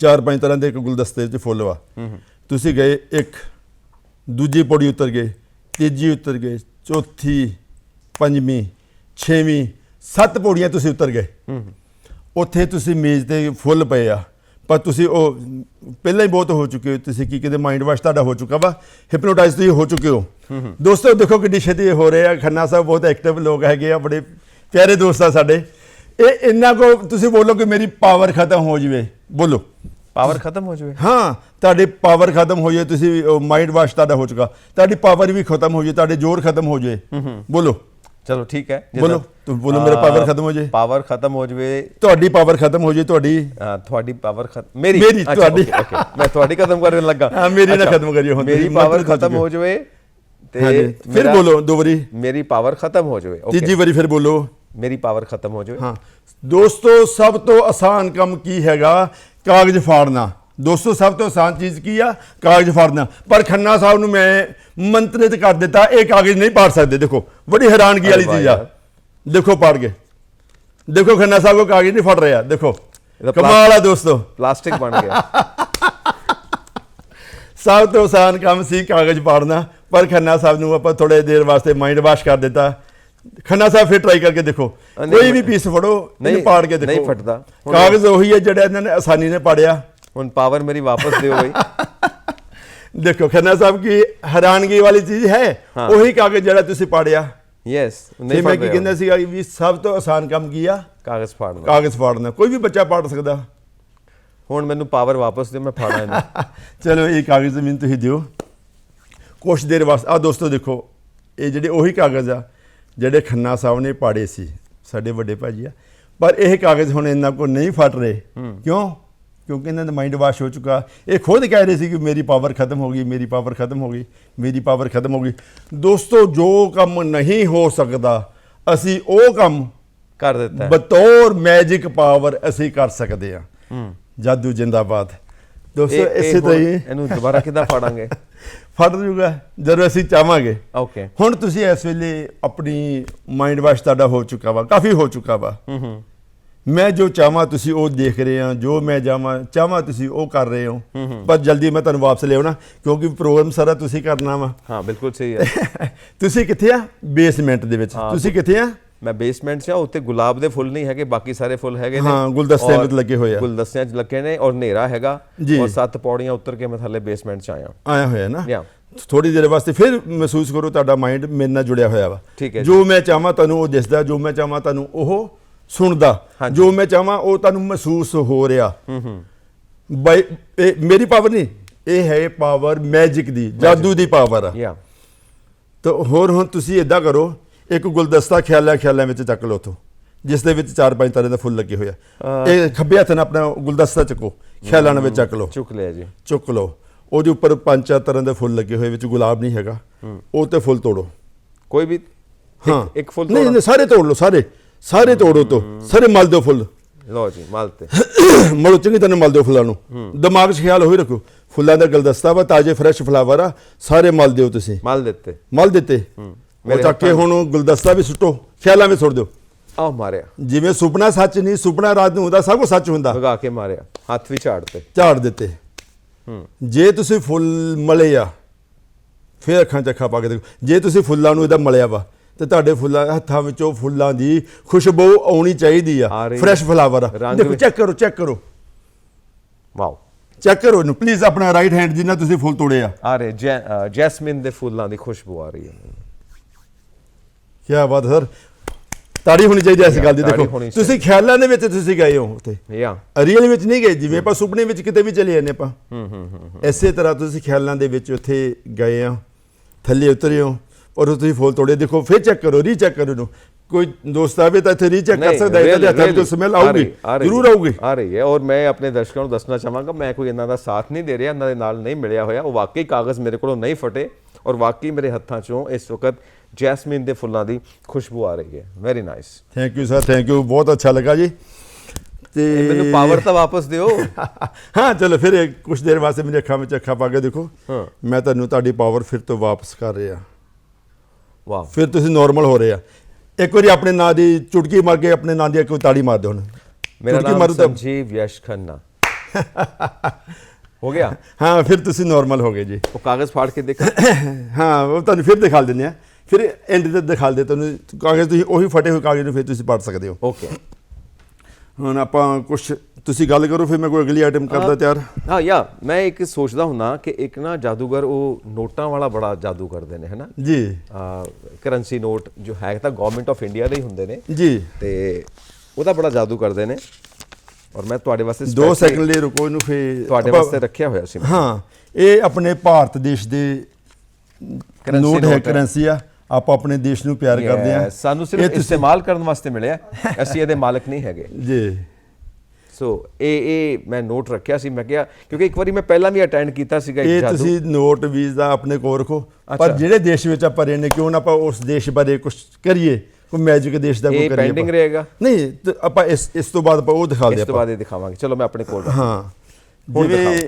S2: ਚਾਰ ਪੰਜ ਤਰ੍ਹਾਂ ਦੇ ਇੱਕ ਗੁਲਦਸਤੇ 'ਚ ਫੁੱਲ ਵਾ। ਤੁਸੀਂ ਗਏ ਇੱਕ ਦੂਜੀ ਪੌੜੀ ਉਤਰ ਗਏ ਤੀਜੀ ਉਤਰ ਗਏ ਚੌਥੀ ਪੰਜਵੀਂ ਛੇਵੀਂ ਸੱਤ ਪੌੜੀਆਂ ਤੁਸੀਂ ਉਤਰ ਗਏ। ਉੱਥੇ ਤੁਸੀਂ ਮੇਜ਼ ਤੇ ਫੁੱਲ ਪਏ ਆ। ਪਰ ਤੁਸੀਂ ਉਹ ਪਹਿਲਾਂ ਹੀ ਬਹੁਤ ਹੋ ਚੁੱਕੇ ਹੋ ਤੁਸੀਂ ਕੀ ਕਿਤੇ ਮਾਈਂਡ ਵਾਸ਼ ਤੁਹਾਡਾ ਹੋ ਚੁੱਕਾ ਵਾ ਹਿਪਨੋਟਾਈਜ਼ ਤੁਸੀਂ ਹੋ ਚੁੱਕੇ ਹੋ। ਦੋਸਤੋ ਦੇਖੋ ਕਿੰਨੀ ਛੇਤੀ ਹੋ ਰਹੇ ਆ ਖੰਨਾ ਸਾਹਿਬ ਬਹੁਤ ਐਕਟਿਵ ਲੋਕ ਹੈਗੇ ਆ ਬੜੇ ਪਿਆਰੇ ਦੋਸਤ ਆ ਸਾਡੇ। ਇਹ ਇੰਨਾ ਕੋ ਤੁਸੀਂ ਬੋਲੋ ਕਿ ਮੇਰੀ ਪਾਵਰ ਖਤਮ ਹੋ ਜਵੇ। ਬੋਲੋ।
S1: ਪਾਵਰ ਖਤਮ ਹੋ ਜਾਵੇ?
S2: ਹਾਂ ਤੁਹਾਡੀ ਪਾਵਰ ਖਤਮ ਹੋ ਜਾਏ ਤੁਸੀਂ ਮਾਈਂਡ ਵਾਸ਼ ਤੁਹਾਡਾ ਹੋ ਚੁੱਕਾ। ਤੁਹਾਡੀ ਪਾਵਰ ਵੀ ਖਤਮ ਹੋ ਜਾਏ ਤੁਹਾਡੇ ਜ਼ੋਰ ਖਤਮ ਹੋ ਜਾਏ ਬੋਲੋ।
S1: ਚਲੋ ਠੀਕ ਹੈ
S2: ਬੋਲੋ, ਤੂੰ ਬੋਲੋ, ਮੇਰਾ power ਖਤਮ ਹੋ ਜਾਏ।
S1: ਪਾਵਰ ਖਤਮ ਹੋ ਜਾਵੇ।
S2: ਤੁਹਾਡੀ ਪਾਵਰ ਖਤਮ ਹੋ ਜਾਏ ਤੁਹਾਡੀ।
S1: ਤੁਹਾਡੀ ਪਾਵਰ ਖਤਮ ਮੇਰੀ?
S2: ਤੁਹਾਡੀ।
S1: ਮੈਂ ਤੁਹਾਡੀ ਖਤਮ ਕਰਨ ਲੱਗਾ।
S2: ਹਾਂ, ਮੇਰੀ ਨਾ ਖਤਮ ਕਰਿਓ ਹੁਣ,
S1: ਮੇਰੀ ਪਾਵਰ ਖਤਮ ਹੋ ਜਾਵੇ ਤੇ
S2: ਫਿਰ ਬੋਲੋ ਦੋ ਵਾਰੀ।
S1: ਮੇਰੀ ਪਾਵਰ ਖਤਮ ਹੋ ਜਾਵੇ
S2: ਤੀਜੀ ਵਾਰੀ ਫਿਰ ਬੋਲੋ।
S1: ਮੇਰੀ ਪਾਵਰ ਖਤਮ ਹੋ ਜਾਵੇ।
S2: ਹਾਂ। ਦੋਸਤੋ ਸਭ ਤੋਂ ਆਸਾਨ ਕੰਮ ਕੀ ਹੈਗਾ? ਕਾਗਜ਼ ਫਾੜਨਾ। ਦੋਸਤੋ ਸਭ ਤੋਂ ਆਸਾਨ ਚੀਜ਼ ਕੀ ਆ? ਕਾਗਜ਼ ਫਾੜਨਾ। ਪਰ ਖੰਨਾ ਸਾਹਿਬ ਨੂੰ ਮੈਂ ਮੰਤਰਿਤ ਕਰ ਦਿੱਤਾ ਇਹ ਕਾਗਜ਼ ਨਹੀਂ ਪਾੜ ਸਕਦੇ ਦੇਖੋ। ਬੜੀ ਹੈਰਾਨਗੀ ਵਾਲੀ ਚੀਜ਼ ਆ। ਦੇਖੋ ਪਾੜ ਕੇ। ਦੇਖੋ ਖੰਨਾ ਸਾਹਿਬ ਕੋ ਕਾਗਜ਼ ਨਹੀਂ ਫੜ ਰਿਹਾ। ਦੇਖੋ। ਕਮਾਲ ਆ ਦੋਸਤੋ।
S1: ਪਲਾਸਟਿਕ ਬਣ ਗਿਆ। [LAUGHS]
S2: ਸਭ ਤੋਂ ਆਸਾਨ ਕੰਮ ਸੀ ਕਾਗਜ਼ ਪਾੜਨਾ ਪਰ ਖੰਨਾ ਸਾਹਿਬ ਨੂੰ ਆਪਾਂ ਥੋੜੇ ਦੇਰ ਵਾਸਤੇ ਮਾਈਂਡ ਵਾਸ਼ ਕਰ ਦਿੱਤਾ। ਖੰਨਾ ਸਾਹਿਬ ਫਿਰ ਟਰਾਈ ਕਰਕੇ ਦੇਖੋ। ਕੋਈ ਵੀ ਪੀਸ ਫੜੋ
S1: ਨਹੀਂ,
S2: ਪਾੜ ਕੇ ਦੇਖੋ।
S1: ਨਹੀਂ ਫਟਦਾ।
S2: ਕਾਗਜ਼ ਉਹੀ ਹੈ ਜਿਹੜਾ ਇਹਨਾਂ ਨੇ ਆਸਾਨੀ ਨਾਲ ਪਾੜਿਆ
S1: ਹੁਣ ਪਾਵਰ ਮੇਰੀ ਵਾਪਸ ਦਿਓ ਬਈ। [LAUGHS]
S2: ਦੇਖੋ ਖੰਨਾ ਸਾਹਿਬ ਕੀ ਹੈਰਾਨਗੀ ਵਾਲੀ ਚੀਜ਼ ਹੈ। ਉਹੀ ਕਾਗਜ਼ ਜਿਹੜਾ ਤੁਸੀਂ ਪਾੜਿਆ।
S1: ਯੈਸ ਨਹੀਂ
S2: ਮੈਂ ਕੀ ਕਹਿੰਦਾ ਸੀਗਾ ਵੀ ਸਭ ਤੋਂ ਆਸਾਨ ਕੰਮ ਕੀ ਆ?
S1: ਕਾਗਜ਼ ਫਾੜਨਾ।
S2: ਕਾਗਜ਼ ਫਾੜਨਾ। ਕੋਈ ਵੀ ਬੱਚਾ ਪਾੜ ਸਕਦਾ।
S1: ਹੁਣ ਮੈਨੂੰ ਪਾਵਰ ਵਾਪਸ ਦਿਓ ਮੈਂ ਫਾੜਾ ਇਹਨੂੰ। [LAUGHS]
S2: ਚਲੋ ਇਹ ਕਾਗਜ਼ ਜ਼ਮੀਨ ਤੁਸੀਂ ਦਿਓ। ਕੁਛ ਦੇਰ ਵਾਸਤੇ ਆ ਦੋਸਤੋ ਦੇਖੋ ਇਹ ਜਿਹੜੇ ਉਹੀ ਕਾਗਜ਼ ਆ ਜਿਹੜੇ ਖੰਨਾ ਸਾਹਿਬ ਨੇ ਪਾੜੇ ਸੀ ਸਾਡੇ ਵੱਡੇ ਭਾਜੀ ਆ। ਪਰ ਇਹ ਕਾਗਜ਼ ਹੁਣ ਇਹਨਾਂ ਕੋ ਨਹੀਂ ਫਟ ਰਹੇ। ਕਿਉਂ? ਕਿਉਂਕਿ ਇਹਨਾਂ ਦਾ ਮਾਈਂਡ ਵਾਸ਼ ਹੋ ਚੁੱਕਾ। ਇਹ ਖੁਦ ਕਹਿ ਰਹੇ ਸੀ ਕਿ ਮੇਰੀ ਪਾਵਰ ਖਤਮ ਹੋ ਗਈ ਮੇਰੀ ਪਾਵਰ ਖਤਮ ਹੋ ਗਈ ਮੇਰੀ ਪਾਵਰ ਖਤਮ ਹੋ ਗਈ। ਦੋਸਤੋ ਜੋ ਕੰਮ ਨਹੀਂ ਹੋ ਸਕਦਾ ਅਸੀਂ ਉਹ ਕੰਮ
S1: ਕਰ ਦਿੱਤਾ ਹੈ।
S2: ਬਤੌਰ ਮੈਜਿਕ ਪਾਵਰ ਅਸੀਂ ਕਰ ਸਕਦੇ ਹਾਂ। ਜਾਦੂ ਜਿੰਦਾਬਾਦ। ਦੋਸਤੋ ਇਸੇ ਤਰ੍ਹਾਂ ਹੀ
S1: ਇਹਨੂੰ ਦੁਬਾਰਾ ਕਿੱਦਾਂ ਫਾੜਾਂਗੇ? [LAUGHS]
S2: ਫਟ ਜੂਗਾ ਜਦੋਂ ਅਸੀਂ ਚਾਹਾਂਗੇ।
S1: ਓਕੇ
S2: ਹੁਣ ਤੁਸੀਂ ਇਸ ਵੇਲੇ ਆਪਣੀ ਮਾਈਂਡ ਵਾਸ਼ ਤੁਹਾਡਾ ਹੋ ਚੁੱਕਾ ਵਾ ਕਾਫੀ ਹੋ ਚੁੱਕਾ ਵਾ।
S1: ਹੂੰ ਹੂੰ।
S2: ਮੈਂ ਜੋ ਚਾਹਾਂ ਤੁਸੀਂ ਉਹ ਦੇਖ ਰਹੇ ਆ ਜੋ ਮੈਂ ਜਾਵਾਂ ਚਾਹਾਂ ਤੁਸੀਂ ਉਹ ਕਰ ਰਹੇ ਹੋ। ਪਰ ਜਲਦੀ ਮੈਂ ਤੁਹਾਨੂੰ ਵਾਪਸ ਲਿਆਉਣਾ ਕਿਉਂਕਿ ਪ੍ਰੋਗਰਾਮ ਸਾਰਾ ਤੁਸੀਂ ਕਰਨਾ ਵਾ।
S1: ਹਾਂ ਬਿਲਕੁਲ ਸਹੀ ਹੈ। [LAUGHS]
S2: ਤੁਸੀਂ ਕਿੱਥੇ ਆ? ਬੇਸਮੈਂਟ ਦੇ ਵਿੱਚ। ਤੁਸੀਂ ਕਿੱਥੇ ਆ?
S1: ਮੈਂ ਬੇਸਮੈਂਟ 'ਚ ਆ ਉੱਤੇ ਗੁਲਾਬ ਦੇ ਫੁੱਲ ਨਹੀਂ ਹੈਗੇ ਬਾਕੀ ਸਾਰੇ ਫੁੱਲ ਹੈਗੇ ਨੇ।
S2: ਹਾਂ, ਗੁਲਦਸਤਿਆਂ
S1: ਔਰ
S2: ਵਿੱਚ ਲੱਗੇ ਹੋਏ ਆ।
S1: ਗੁਲਦਸਤਿਆਂ 'ਚ ਲੱਗੇ ਨੇ ਔਰ ਹਨੇਰਾ ਹੈਗਾ। ਔਰ ਸੱਤ ਪੌੜੀਆਂ ਉੱਤਰ ਕੇ ਮੈਂ ਥੱਲੇ ਬੇਸਮੈਂਟ 'ਚ ਆਇਆ।
S2: ਆਇਆ ਹੋਇਆ ਨਾ. ਥੋੜੀ ਦੇਰ ਵਾਸਤੇ ਫਿਰ ਮਹਿਸੂਸ ਕਰੋ ਤੁਹਾਡਾ ਮਾਈਂਡ ਮੇਰੇ ਨਾਲ ਜੁੜਿਆ ਹੋਇਆ ਵਾ।
S1: ਠੀਕ ਹੈ ਜੀ।
S2: ਜੋ ਮੈਂ ਚਾਹਾਂ ਤੁਹਾਨੂੰ ਉਹ ਦਿਸਦਾ ਜੋ ਮੈਂ ਚਾਹਾਂ ਤੁਹਾਨੂੰ ਉਹ ਸੁਣਦਾ। ਜੋ ਮੈਂ ਚਾਹਾਂ ਉਹ ਤੁਹਾਨੂੰ ਮਹਿਸੂਸ ਹੋ ਰਿਹਾ।
S1: ਹੂੰ ਹੂੰ।
S2: ਬਾਈ ਇਹ ਮੇਰੀ ਪਾਵਰ ਨਹੀਂ ਇਹ ਹੈ ਪਾਵਰ ਮੈਜਿਕ ਦੀ ਜਾਦੂ ਦੀ ਪਾਵਰ ਆ।
S1: ਯਾ
S2: ਤਾਂ ਹੋਰ ਹੁਣ ਤੁਸੀਂ ਇਦਾਂ ਕਰੋ ਇੱਕ ਗੁਲਦਸਤਾ ਖਿਆਲਾਂ ਖਿਆਲਾਂ ਵਿੱਚ ਚੱਕ ਲਓ ਤੋਂ ਜਿਸ ਦੇ ਵਿੱਚ ਚਾਰ ਪੰਜ ਤਰ੍ਹਾਂ ਦੇ ਫੁੱਲ ਲੱਗੇ ਹੋਏ ਆ। ਇਹ ਖੱਬੇ ਹੱਥ ਨਾਲ ਆਪਣਾ ਗੁਲਦਸਤਾ ਚੱਕੋ ਖਿਆਲਾਂ ਵਿੱਚ ਚੱਕ ਲਓ।
S1: ਚੁੱਕ ਲਿਆ ਜੀ।
S2: ਚੁੱਕ ਲਓ। ਉਹਦੇ ਉੱਪਰ ਪੰਜ ਚਾਰ ਤਰ੍ਹਾਂ ਦੇ ਫੁੱਲ ਲੱਗੇ ਹੋਏ ਵਿੱਚ ਗੁਲਾਬ ਨਹੀਂ ਹੈਗਾ। ਉਹ ਤੇ ਫੁੱਲ ਤੋੜੋ।
S1: ਕੋਈ ਵੀ
S2: ਹਾਂ।
S1: ਇੱਕ ਫੁੱਲ?
S2: ਨਹੀਂ ਸਾਰੇ ਤੋੜ ਲਓ ਸਾਰੇ। ਸਾਰੇ ਤੋੜੋ ਤੋਂ ਸਾਰੇ ਮਲ ਦਿਓ ਫੁੱਲ।
S1: ਲਓ ਜੀ ਮਾਲ ਤੇ। [COUGHS]
S2: ਮਲੋ ਚੰਗੀ ਤਰ੍ਹਾਂ ਮਲ ਦਿਓ ਫੁੱਲਾਂ ਨੂੰ। ਦਿਮਾਗ 'ਚ ਖਿਆਲ ਹੋਈ ਰੱਖੋ ਫੁੱਲਾਂ ਦਾ ਗੁਲਦਸਤਾ ਵਾ ਤਾਜ਼ੇ ਫਰੈਸ਼ ਫਲਾਵਰ ਆ ਸਾਰੇ ਮਲ ਦਿਓ ਤੁਸੀਂ।
S1: ਮਾਲ ਦਿੱਤੇ।
S2: ਮਲ ਦਿੱਤੇ। ਉਹ
S1: ਮੇਰੇ
S2: ਚੱਕ ਕੇ ਹੁਣ ਗੁਲਦਸਤਾ ਵੀ ਸੁੱਟੋ ਖਿਆਲਾਂ ਵਿੱਚ ਸੁੱਟ ਦਿਓ।
S1: ਆਹ ਮਾਰਿਆ।
S2: ਜਿਵੇਂ ਸੁਪਨਾ ਸੱਚ ਨਹੀਂ ਸੁਪਨਾ ਰਾਤ ਨੂੰ ਹੁੰਦਾ ਸਭ ਕੁਝ ਸੱਚ ਹੁੰਦਾ।
S1: ਭਗਾ ਕੇ ਮਾਰਿਆ ਹੱਥ ਵੀ ਝਾੜਤੇ
S2: ਝਾੜ ਦਿੱਤੇ। ਜੇ ਤੁਸੀਂ ਫੁੱਲ ਮਲੇ ਆ ਫਿਰ ਅੱਖਾਂ 'ਚ ਅੱਖਾਂ ਪਾ ਕੇ ਦੇਖੋ। ਜੇ ਤੁਸੀਂ ਫੁੱਲਾਂ ਨੂੰ ਇਹਦਾ ਮਲਿਆ ਵਾ ਤੇ ਤੁਹਾਡੇ ਫੁੱਲਾਂ ਹੱਥਾਂ ਵਿੱਚੋਂ ਫੁੱਲਾਂ ਦੀ ਖੁਸ਼ਬੂ ਆਉਣੀ ਚਾਹੀਦੀ ਆ। ਫਰੈਸ਼। ਫਲਾਵਰ ਦੇਖੋ ਚੈੱਕ ਕਰੋ ਚੈੱਕ ਕਰੋ।
S1: ਵਾਓ।
S2: ਚੈੱਕ ਕਰੋ ਇਹਨੂੰ। ਪਲੀਜ਼ ਆਪਣਾ ਰਾਈਟ ਹੈਂਡ ਜਿੰਨਾ ਤੁਸੀਂ ਫੁੱਲ ਤੋੜੇ ਆ।
S1: ਆ ਰਹੇ ਜੈਸਮਿਨ ਦੇ ਫੁੱਲਾਂ ਦੀ ਖੁਸ਼ਬੂ ਆ ਰਹੀ ਹੈ।
S2: ਕੀ ਬਾਤ ਸਰ। ਤਾੜੀ ਹੋਣੀ ਚਾਹੀਦੀ ਇਸ ਗੱਲ ਦੀ ਦੇਖੋ। ਤੁਸੀਂ ਖਿਆਲਾਂ ਦੇ ਵਿੱਚ ਤੁਸੀਂ ਗਏ ਹੋ ਉੱਥੇ।
S1: ਯਾ।
S2: ਰੀਅਲ ਵਿੱਚ ਨਹੀਂ ਗਏ ਜਿਵੇਂ ਆਪਾਂ ਸੁਪਨੇ ਵਿੱਚ ਕਿਤੇ ਵੀ ਚਲੇ ਜਾਂਦੇ ਆਪਾਂ।
S1: ਹੂੰ ਹੂੰ ਹੂੰ।
S2: ਇਸੇ ਤਰ੍ਹਾਂ ਤੁਸੀਂ ਖਿਆਲਾਂ ਦੇ ਵਿੱਚ ਉੱਥੇ ਗਏ ਆ ਥੱਲੇ ਉਤਰੇ ਹੋ। ਔਰ ਤੁਸੀਂ ਫੁੱਲ ਤੋੜੇ ਦੇਖੋ ਫਿਰ ਚੈੱਕ ਕਰੋ ਰੀਚੈੱਕ ਕਰੋ ਇਹਨੂੰ। ਕੋਈ ਦੋਸਤ ਆਵੇ ਤਾਂ ਇੱਥੇ ਰੀਚੈੱਕ ਕਰ ਸਕਦਾ ਹੈ ਇਹਦੇ ਹੱਥਾਂ ਤੋਂ ਸਮੈਲ ਆਊਗੀ ਜ਼ਰੂਰ ਆਊਗੀ।
S1: ਆ ਰਹੀ ਹੈ। ਔਰ ਮੈਂ ਆਪਣੇ ਦਰਸ਼ਕਾਂ ਨੂੰ ਦੱਸਣਾ ਚਾਹਾਂਗਾ ਮੈਂ ਕੋਈ ਇਹਨਾਂ ਦਾ ਸਾਥ ਨਹੀਂ ਦੇ ਰਿਹਾ ਇਹਨਾਂ ਦੇ ਨਾਲ ਨਹੀਂ ਮਿਲਿਆ ਹੋਇਆ। ਉਹ ਵਾਕਈ ਕਾਗਜ਼ ਮੇਰੇ ਕੋਲੋਂ ਨਹੀਂ ਫਟੇ ਔਰ ਵਾਕਈ ਮੇਰੇ ਹੱਥਾਂ 'ਚੋਂ ਇਸ ਵਕਤ ਜੈਸਮਿਨ ਦੇ ਫੁੱਲਾਂ ਦੀ ਖੁਸ਼ਬੂ ਆ ਰਹੀ ਹੈ। Very nice
S2: thank you sir thank you ਬਹੁਤ ਅੱਛਾ ਲੱਗਾ ਜੀ। ਤੇ
S1: ਮੈਨੂੰ ਪਾਵਰ ਤਾਂ ਵਾਪਸ ਦਿਓ। [LAUGHS]
S2: ਹਾਂ ਚਲੋ ਫਿਰ ਕੁਝ ਦੇਰ ਵਾਸਤੇ ਮੇਰੀ ਅੱਖਾਂ ਵਿੱਚ ਅੱਖਾਂ ਪਾ ਕੇ ਦੇਖੋ।
S1: ਹਾਂ।
S2: ਮੈਂ ਤੁਹਾਨੂੰ ਤੁਹਾਡੀ ਪਾਵਰ ਫਿਰ ਤੋਂ ਵਾਪਸ ਕਰ ਰਿਹਾ।
S1: ਵਾਹ
S2: ਫਿਰ ਤੁਸੀਂ ਨਾਰਮਲ ਹੋ ਰਹੇ ਆ। ਇੱਕ ਵਾਰੀ ਆਪਣੇ ਨਾਂ ਦੀ ਚੁਟਕੀ ਮਾਰ ਕੇ ਆਪਣੇ ਨਾਂ ਦੀ ਇੱਕ ਤਾੜੀ ਮਾਰ ਦਿਓ ਹੁਣ।
S1: ਮੇਰਾ ਨਾਮ ਸੰਜੀਵ ਯਸ਼ ਖੰਨਾ। ਹੋ ਗਿਆ? [LAUGHS]
S2: ਹਾਂ ਫਿਰ ਤੁਸੀਂ ਨਾਰਮਲ ਹੋ ਗਏ ਜੀ।
S1: ਉਹ ਕਾਗਜ਼ ਫਾੜ ਕੇ ਦੇਖ। [COUGHS]
S2: ਹਾਂ ਉਹ ਤੁਹਾਨੂੰ ਫਿਰ ਦਿਖਾ ਦਿੰਦੇ ਆ। ਫਿਰ ਐਂਡ ਤੇ ਦਿਖਾ ਦੇ ਤੁਹਾਨੂੰ। ਕਾਗਜ਼ ਤੁਸੀਂ ਉਹੀ ਫਟੇ ਹੋਏ ਕਾਗਜ਼ ਨੂੰ ਫਿਰ ਤੁਸੀਂ ਪੜ ਸਕਦੇ ਹੋ।
S1: ਓਕੇ
S2: ਹੁਣ ਆਪਾਂ ਕੁਝ ਤੁਸੀਂ ਗੱਲ ਕਰੋ ਫਿਰ ਮੈਂ ਕੋਈ ਅਗਲੀ ਆਈਟਮ ਕਰਦਾ ਤਿਆਰ।
S1: ਹਾਂ ਯਾ ਮੈਂ ਇੱਕ ਸੋਚਦਾ ਹੁੰਨਾ ਕਿ ਇੱਕ ਨਾ ਜਾਦੂਗਰ ਉਹ ਨੋਟਾਂ ਵਾਲਾ ਬੜਾ ਜਾਦੂ ਕਰਦੇ ਨੇ ਹੈਨਾ?
S2: ਜੀ।
S1: ਕਰੰਸੀ ਨੋਟ ਜੋ ਹੈ ਤਾਂ ਗਵਰਨਮੈਂਟ ਆਫ ਇੰਡੀਆ ਦੇ ਹੀ ਹੁੰਦੇ ਨੇ।
S2: ਜੀ।
S1: ਤੇ ਉਹਦਾ ਬੜਾ ਜਾਦੂ ਕਰਦੇ ਨੇ। ਔਰ ਮੈਂ ਤੁਹਾਡੇ ਵਾਸਤੇ
S2: 2
S1: specially
S2: ਸੈਕਿੰਡ ਲਈ ਰੁਕੋ ਇਹਨੂੰ ਫਿਰ
S1: ਤੁਹਾਡੇ ਵਾਸਤੇ ਰੱਖਿਆ ਹੋਇਆ ਸੀ।
S2: ਹਾਂ ਇਹ ਆਪਣੇ ਭਾਰਤ ਦੇਸ਼ ਦੇ ਨੋਟ ਹੈ। ਕਰੰਸੀ ਆ। ਆਪਾਂ ਆਪਣੇ ਦੇਸ਼ ਨੂੰ ਪਿਆਰ ਕਰਦੇ ਆ।
S1: ਸਾਨੂੰ ਸਿਰਫ ਇਸਤੇਮਾਲ ਕਰਨ ਵਾਸਤੇ ਮਿਲਿਆ। ਅਸੀਂ ਇਹਦੇ ਮਾਲਕ ਨਹੀਂ ਹੈਗੇ।
S2: ਜੀ।
S1: ਸੋ ਇਹ ਇਹ ਮੈਂ ਨੋਟ ਰੱਖਿਆ ਸੀ ਮੈਂ ਕਿਹਾ ਕਿਉਂਕਿ ਇੱਕ ਵਾਰੀ ਮੈਂ ਪਹਿਲਾਂ ਵੀ ਅਟੈਂਡ ਕੀਤਾ ਸੀਗਾ
S2: ਇਹ ਤੁਸੀਂ ਨੋਟ ਵੀਜ਼ਾ ਆਪਣੇ ਕੋਲ ਰੱਖੋ। ਪਰ। ਜਿਹੜੇ ਦੇਸ਼ ਵਿੱਚ ਆਪਾਂ ਰਹਿੰਦੇ ਕਿਉਂ ਨਾ ਆਪਾਂ ਉਸ ਦੇਸ਼ ਬਾਰੇ ਕੁਝ ਕਰੀਏ? ਕੋਈ ਮੈਜਿਕ ਦੇਸ਼ ਦਾ ਕੋਈ
S1: ਇਹ
S2: ਕਰੀਏ
S1: ਪੈਂਡਿੰਗ
S2: ਆਪਾਂ।
S1: ਰਹੇਗਾ।
S2: ਨਹੀਂ ਆਪਾਂ ਇਸ ਇਸ ਤੋਂ ਬਾਅਦ ਆਪਾਂ ਉਹ ਦਿਖਾ ਦੇ
S1: ਇਸ ਤੋਂ ਬਾਅਦ ਇਹ ਦਿਖਾਵਾਂਗੇ। ਚਲੋ ਮੈਂ ਆਪਣੇ ਕੋਲ
S2: ਹਾਂ। ਜਿਵੇਂ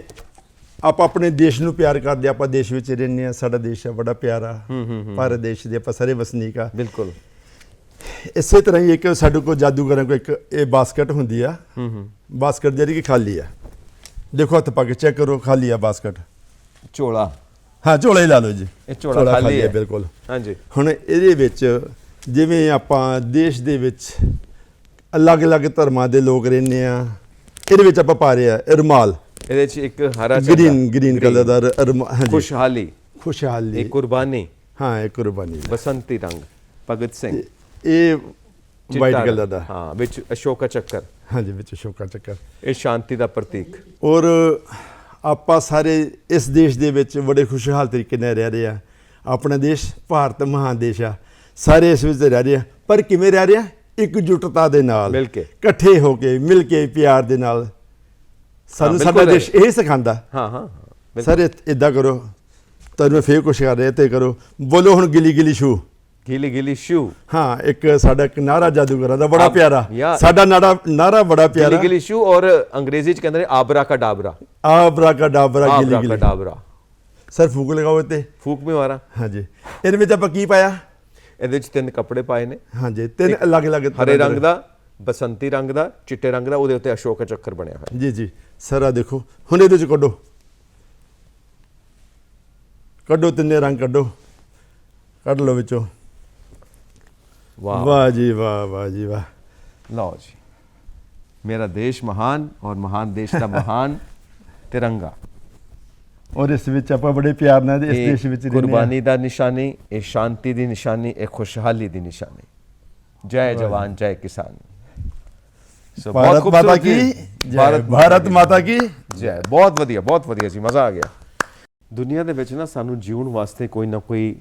S2: ਆਪਾਂ ਆਪਣੇ ਦੇਸ਼ ਨੂੰ ਪਿਆਰ ਕਰਦੇ ਆ, ਆਪਾਂ ਦੇਸ਼ ਵਿੱਚ ਰਹਿੰਦੇ ਆ ਸਾਡਾ ਦੇਸ਼ ਹੈ ਬੜਾ ਪਿਆਰਾ। ਭਾਰਤ ਦੇਸ਼ ਦੇ ਆਪਾਂ ਸਾਰੇ ਵਸਨੀਕ ਆ
S1: ਬਿਲਕੁਲ।
S2: ਇਸੇ ਤਰ੍ਹਾਂ ਹੀ ਇੱਕ ਸਾਡੇ ਕੋਲ ਜਾਦੂਗਰਾਂ ਕੋਲ ਇੱਕ ਇਹ ਬਾਸਕਟ ਹੁੰਦੀ ਆ। ਹੂੰ ਹੂੰ। ਬਾਸਕਟ ਜਿਹੜੀ ਕਿ ਖਾਲੀ ਆ। ਦੇਖੋ ਹੱਥ ਪਾ ਕੇ ਚੈੱਕ ਕਰੋ ਖਾਲੀ ਆ ਬਾਸਕਟ।
S1: ਝੋਲਾ।
S2: ਹਾਂ ਝੋਲਾ ਹੀ ਲਾ ਲਓ ਜੀ।
S1: ਇਹ ਝੋਲਾ ਖਾਲੀ ਹੈ।
S2: ਬਿਲਕੁਲ।
S1: ਹਾਂਜੀ।
S2: ਹੁਣ ਇਹਦੇ ਵਿੱਚ ਜਿਵੇਂ ਆਪਾਂ ਦੇਸ਼ ਦੇ ਵਿੱਚ ਅਲੱਗ-ਅਲੱਗ ਧਰਮਾਂ ਦੇ ਲੋਕ ਰਹਿੰਦੇ ਆ ਇਹਦੇ ਵਿੱਚ ਆਪਾਂ ਪਾ ਰਹੇ ਆ ਰੁਮਾਲ।
S1: ਇਹਦੇ ਚ ਇੱਕ ਹਰਾ
S2: ਗ੍ਰੀਨ ਗ੍ਰੀਨ ਕਲਰ ਦਾ ਰ- ਰੁਮਾ- ਹਾਂਜੀ।
S1: ਖੁਸ਼ਹਾਲੀ।
S2: ਖੁਸ਼ਹਾਲੀ।
S1: ਇੱਕ ਕੁਰਬਾਨੀ।
S2: ਹਾਂ ਇਹ ਕੁਰਬਾਨੀ।
S1: ਬਸੰਤੀ ਰੰਗ। ਭਗਤ ਸਿੰਘ।
S2: ਇਹ ਵਾਈਟ ਕਲਰ ਦਾ।
S1: ਹਾਂ ਵਿੱਚ ਅਸ਼ੋਕਾ ਚੱਕਰ।
S2: ਹਾਂਜੀ ਵਿੱਚ ਸ਼ੋਕਾ ਚੱਕਰ।
S1: ਇਹ ਸ਼ਾਂਤੀ ਦਾ ਪ੍ਰਤੀਕ।
S2: ਔਰ ਆਪਾਂ ਸਾਰੇ ਇਸ ਦੇਸ਼ ਦੇ ਵਿੱਚ ਬੜੇ ਖੁਸ਼ਹਾਲ ਤਰੀਕੇ ਨਾਲ ਰਹਿ ਰਹੇ ਆ। ਆਪਣਾ ਦੇਸ਼ ਭਾਰਤ ਮਹਾਨ ਦੇਸ਼ ਆ। ਸਾਰੇ ਇਸ ਵਿੱਚ ਰਹਿ ਰਹੇ ਆ। ਪਰ ਕਿਵੇਂ ਰਹਿ ਰਹੇ ਆ? ਇਕਜੁੱਟਤਾ ਦੇ ਨਾਲ।
S1: ਮਿਲ ਕੇ।
S2: ਇਕੱਠੇ ਹੋ ਕੇ ਮਿਲ ਕੇ ਪਿਆਰ ਦੇ ਨਾਲ। ਸਾਨੂੰ ਸਾਡਾ ਦੇਸ਼ ਇਹ ਸਿਖਾਉਂਦਾ।
S1: ਹਾਂ ਹਾਂ।
S2: ਸਰ ਇਦਾਂ ਕਰੋ। ਤੁਹਾਨੂੰ ਮੈਂ ਫੇਰ ਕੁਛ ਕਰ ਰਿਹਾ ਤੇ ਕਰੋ। ਬੋਲੋ ਹੁਣ ਗਿਲੀ ਗਿਲੀ ਸ਼ੂ
S1: ਗਿਲੀ ਗਿਲੀ ਸ਼ੂ
S2: ਹਾਂ ਇੱਕ ਸਾਡਾ ਇੱਕ ਨਾਰਾ ਜਾਦੂਗਰਾਂ ਦਾ ਬੜਾ
S1: ਆਬ-
S2: ਪਿਆਰਾ
S1: ਯਾ-
S2: ਸਾਡਾ ਨਾਰਾ ਨਾਰਾ ਬੜਾ
S1: ਗਿਲੀ
S2: ਪਿਆਰਾ
S1: ਗਿਲੀ ਸ਼ੂ ਔਰ ਅੰਗਰੇਜ਼ੀ ਚ ਕਹਿੰਦੇ ਨੇ ਆਬਰਾ ਕਾ ਡਾਬਰਾ
S2: ਆਬਰਾ ਕਾ ਡਾਬਰਾ ਗਿਲੀ
S1: ਆਬਰਾ ਕਾ
S2: ਗਿਲੀ
S1: ਡਾਬਰਾ
S2: ਸਰ ਫੂਕ ਲਗਾਓ ਤੇ
S1: ਫੂਕ ਮੇ ਮਾਰਾ
S2: ਹਾਂਜੀ ਇਹਦੇ ਵਿੱਚ ਆਪਾਂ ਕੀ ਪਾਇਆ
S1: ਇਹਦੇ ਚ ਤਿੰਨ ਕੱਪੜੇ ਪਾਏ ਨੇ
S2: ਹਾਂਜੀ ਤਿੰਨ ਅਲੱਗ-ਅਲੱਗ ਤਰ੍ਹਾਂ
S1: ਹਰੇ
S2: ਦੇ-
S1: ਰੰਗ ਦਾ ਬਸੰਤੀ ਰੰਗ ਦਾ ਚਿੱਟੇ ਰੰਗ ਦਾ ਉਹਦੇ ਉੱਤੇ ਅਸ਼ੋਕ ਚੱਕਰ ਬਣਿਆ ਹੋਇਆ
S2: ਜੀ ਜੀ ਸਰ ਆ ਦੇਖੋ ਹੁਣ ਇਹਦੇ ਚ ਕੱਢੋ ਕੱਢੋ ਤਿੰਨੇ ਰੰਗ ਕੱਢੋ ਕੱਢ ਲਓ ਵਿੱਚੋਂ
S1: ਵਾਹ
S2: ਵਾਹ ਜੀ ਵਾਹ ਵਾਹ ਜੀ ਵਾਹ
S1: ਲਓ ਜੀ ਮੇਰਾ ਦੇਸ਼ ਮਹਾਨ ਔਰ ਮਹਾਨ ਦੇਸ਼ ਦਾ ਮਹਾਨ ਤਿਰੰਗਾ
S2: ਔਰ ਇਸ ਵਿੱਚ ਆਪਾਂ ਬੜੇ ਪਿਆਰ ਨਾਲ ਇਸ ਦੇਸ਼ ਵਿੱਚ ਰਹਿੰਦੇ
S1: ਕੁਰਬਾਨੀ ਦਾ ਨਿਸ਼ਾਨੀ ਇਹ ਸ਼ਾਂਤੀ ਦੀ ਨਿਸ਼ਾਨੀ ਇਹ ਖੁਸ਼ਹਾਲੀ ਦੀ ਨਿਸ਼ਾਨੀ ਜੈ ਜਵਾਨ ਜੈ ਕਿਸਾਨ ਸੋ ਬਹੁਤ
S2: ਭਾਰਤ ਮਾਤਾ ਕੀ।
S1: ਜੈ
S2: ਭਾਰਤ ਮਾਤਾ ਕੀ
S1: ਜੈ ਬਹੁਤ ਵਧੀਆ ਬਹੁਤ ਵਧੀਆ ਜੀ ਮਜ਼ਾ ਆ ਗਿਆ ਦੁਨੀਆ ਦੇ ਵਿੱਚ ਨਾ ਸਾਨੂੰ ਜਿਉਣ ਵਾਸਤੇ ਕੋਈ ਨਾ ਕੋਈ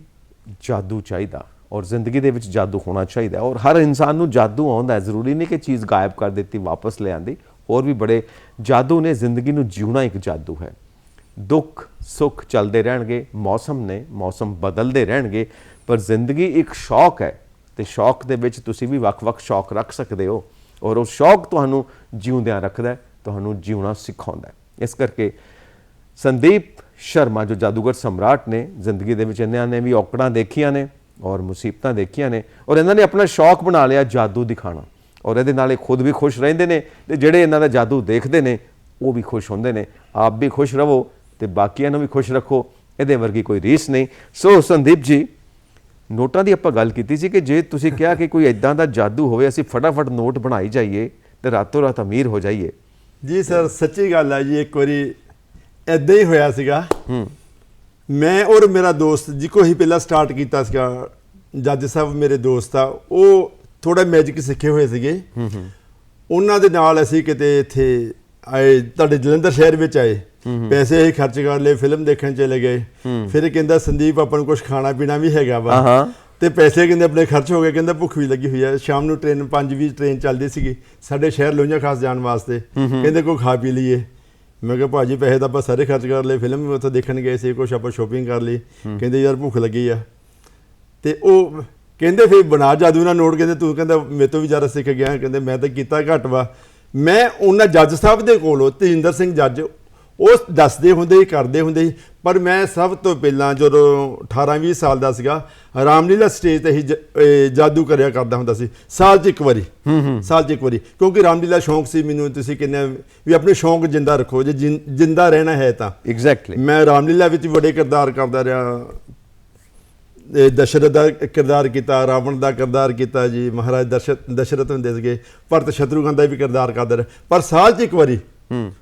S1: ਜਾਦੂ ਚਾਹੀਦਾ ਔਰ ਜ਼ਿੰਦਗੀ ਦੇ ਵਿੱਚ ਜਾਦੂ ਹੋਣਾ ਚਾਹੀਦਾ ਔਰ ਹਰ ਇਨਸਾਨ ਨੂੰ ਜਾਦੂ ਆਉਂਦਾ ਜ਼ਰੂਰੀ ਨਹੀਂ ਕਿ ਚੀਜ਼ ਗਾਇਬ ਕਰ ਦਿੱਤੀ, ਵਾਪਸ ਲੈ ਆਂਦੀ। ਹੋਰ ਵੀ ਬੜੇ ਜਾਦੂ ਨੇ। ਜ਼ਿੰਦਗੀ ਨੂੰ ਜਿਉਣਾ ਇੱਕ ਜਾਦੂ ਹੈ। ਦੁੱਖ, ਸੁੱਖ ਚੱਲਦੇ ਰਹਿਣਗੇ। ਮੌਸਮ ਨੇ ਮੌਸਮ ਬਦਲਦੇ ਰਹਿਣਗੇ। ਪਰ ਜ਼ਿੰਦਗੀ ਇੱਕ ਸ਼ੌਕ ਹੈ। ਤੇ ਸ਼ੌਕ ਦੇ ਵਿੱਚ ਤੁਸੀਂ ਵੀ ਵੱਖ-ਵੱਖ ਸ਼ੌਕ ਰੱਖ ਸਕਦੇ ਹੋ। ਔਰ ਉਹ ਸ਼ੌਕ ਤੁਹਾਨੂੰ ਜਿਉਂਦਿਆਂ ਰੱਖਦਾ ਤੁਹਾਨੂੰ ਜਿਉਣਾ ਸਿਖਾਉਂਦਾ ਇਸ ਕਰਕੇ ਸੰਦੀਪ ਸ਼ਰਮਾ, ਜੋ ਜਾਦੂਗਰ ਸਮਰਾਟ ਨੇ, ਜ਼ਿੰਦਗੀ ਦੇ ਵਿੱਚ ਇਹਨਾਂ ਨੇ ਵੀ ਔਕੜਾਂ ਦੇਖੀਆਂ ਨੇ। ਔਰ ਮੁਸੀਬਤਾਂ ਦੇਖੀਆਂ ਨੇ ਔਰ ਇਹਨਾਂ ਨੇ ਆਪਣਾ ਸ਼ੌਕ ਬਣਾ ਲਿਆ ਜਾਦੂ ਦਿਖਾਣਾ ਔਰ ਇਹਦੇ ਨਾਲ ਇਹ ਖੁਦ ਵੀ ਖੁਸ਼ ਰਹਿੰਦੇ ਨੇ ਤੇ ਜਿਹੜੇ ਇਹਨਾਂ ਦਾ ਜਾਦੂ ਦੇਖਦੇ ਨੇ ਉਹ ਵੀ ਖੁਸ਼ ਹੁੰਦੇ ਨੇ। ਆਪ ਵੀ ਖੁਸ਼ ਰਹੋ ਤੇ ਬਾਕੀਆਂ ਨੂੰ ਵੀ ਖੁਸ਼ ਰੱਖੋ ਇਹਦੇ ਵਰਗੀ ਕੋਈ ਰੀਸ ਨਹੀਂ। ਸੋ ਸੰਦੀਪ ਜੀ ਨੋਟਾਂ ਦੀ ਆਪਾਂ ਗੱਲ ਕੀਤੀ ਸੀ ਕਿ ਜੇ ਤੁਸੀਂ ਕਿਹਾ ਕਿ ਕੋਈ ਐਦਾਂ ਦਾ ਜਾਦੂ ਹੋਵੇ ਅਸੀਂ ਫਟਾਫਟ ਨੋਟ ਬਣਾਈ ਜਾਈਏ ਤੇ ਰਾਤੋਂ ਰਾਤ ਅਮੀਰ ਹੋ ਜਾਈਏ।
S2: ਜੀ ਸਰ ਸੱਚੀ ਗੱਲ ਹੈ ਜੀ ਇੱਕ ਵਾਰੀ ਐਦਾਂ ਹੀ ਹੋਇਆ ਸੀਗਾ।
S1: ਹੂੰ।
S2: ਮੈਂ ਔਰ ਮੇਰਾ ਦੋਸਤ ਜਿੱਕੋ ਹੀ ਪਹਿਲਾਂ ਸਟਾਰਟ ਕੀਤਾ ਸੀਗਾ ਜੱਜ ਸਾਹਿਬ ਮੇਰੇ ਦੋਸਤ ਆ ਉਹ ਥੋੜਾ ਮੈਜਿਕ ਸਿੱਖੇ ਹੋਏ ਸੀਗੇ। ਉਹਨਾਂ ਦੇ ਨਾਲ ਅਸੀਂ ਕਿਤੇ ਇੱਥੇ ਆਏ ਤੁਹਾਡੇ ਜਲੰਧਰ ਸ਼ਹਿਰ ਵਿੱਚ ਆਏ। ਪੈਸੇ ਹੀ ਖਰਚ ਕਰ ਲਏ ਫਿਲਮ ਦੇਖਣ ਚਲੇ ਗਏ। ਫਿਰ ਕਹਿੰਦਾ ਸੰਦੀਪ ਆਪਾਂ ਨੂੰ ਕੁਝ ਖਾਣਾ ਪੀਣਾ ਵੀ ਹੈਗਾ ਵਾ। ਤੇ ਪੈਸੇ ਕਹਿੰਦੇ ਆਪਣੇ ਖਰਚ ਹੋ ਗਏ। ਕਹਿੰਦਾ ਭੁੱਖ ਵੀ ਲੱਗੀ ਹੋਈ ਹੈ ਸ਼ਾਮ ਨੂੰ ਟ੍ਰੇਨ 5:20 ਟ੍ਰੇਨ ਚੱਲਦੀ ਸੀਗੀ ਸਾਡੇ ਸ਼ਹਿਰ ਲੋਹੀਆਂ ਖਾਸ ਜਾਣ ਵਾਸਤੇ। ਕਹਿੰਦੇ ਕੋਈ ਖਾ ਪੀ ਲਈਏ। ਮੈਂ ਕਿਹਾ ਭਾਜੀ ਪੈਸੇ ਤਾਂ ਆਪਾਂ ਸਾਰੇ ਖਰਚ ਕਰ ਲਏ ਫਿਲਮ ਵੀ ਉੱਥੇ ਦੇਖਣ ਗਏ ਸੀ ਕੁਛ ਆਪਾਂ ਸ਼ੋਪਿੰਗ ਕਰ ਲਈ। ਕਹਿੰਦੇ ਯਾਰ ਭੁੱਖ ਲੱਗੀ ਆ। ਤੇ ਉਹ ਕਹਿੰਦੇ ਫਿਰ ਬਣਾ ਜਾਦੂ ਨਾਲ ਨੋਟ ਕਹਿੰਦੇ ਤੂੰ ਕਹਿੰਦਾ ਮੇਰੇ ਤੋਂ ਵੀ ਜ਼ਿਆਦਾ ਸਿੱਖ ਗਿਆ। ਕਹਿੰਦੇ ਮੈਂ ਤਾਂ ਕੀਤਾ ਘੱਟ ਵਾ। ਮੈਂ ਉਹਨਾਂ ਜੱਜ ਸਾਹਿਬ ਦੇ ਕੋਲੋਂ ਤੇਜਿੰਦਰ ਸਿੰਘ ਜੱਜ ਉਹ ਦੱਸਦੇ ਹੁੰਦੇ ਸੀ ਕਰਦੇ ਹੁੰਦੇ ਸੀ। ਪਰ ਮੈਂ ਸਭ ਤੋਂ ਪਹਿਲਾਂ ਜਦੋਂ 18 20 ਸਾਲ ਦਾ ਸੀਗਾ ਰਾਮਲੀਲਾ ਸਟੇਜ ਤੇ ਹੀ ਜਾਦੂ ਕਰਿਆ ਕਰਦਾ ਹੁੰਦਾ ਸੀ। ਸਾਲ 'ਚ ਇੱਕ ਵਾਰੀ। ਸਾਲ 'ਚ ਇੱਕ ਵਾਰੀ। ਕਿਉਂਕਿ ਰਾਮਲੀਲਾ ਸ਼ੌਂਕ ਸੀ ਮੈਨੂੰ ਤੁਸੀਂ ਕਿੰਨੇ ਵੀ ਆਪਣੇ ਸ਼ੌਂਕ ਜਿੰਦਾ ਰੱਖੋ ਜੇ ਜਿੰਦਾ ਰਹਿਣਾ ਹੈ ਤਾਂ।
S1: ਐਗਜ਼ੈਕਟਲੀ
S2: ਮੈਂ ਰਾਮਲੀਲਾ ਵਿੱਚ ਬੜੇ ਕਿਰਦਾਰ ਕਰਦਾ ਰਿਹਾ। ਦਸ਼ਰਥ ਦਾ ਕਿਰਦਾਰ ਕੀਤਾ ਰਾਵਣ ਦਾ ਕਿਰਦਾਰ ਕੀਤਾ ਜੀ ਮਹਾਰਾਜ ਦਸ਼ਰਥ ਦਸ਼ਰਥ ਹੁੰਦੇ ਸੀਗੇ। ਭਰਤ ਸ਼ਤਰੂਘਨ ਦਾ ਵੀ ਕਿਰਦਾਰ ਕਰਦਾ ਰਿਹਾ। ਪਰ ਸਾਲ 'ਚ ਇੱਕ ਵਾਰੀ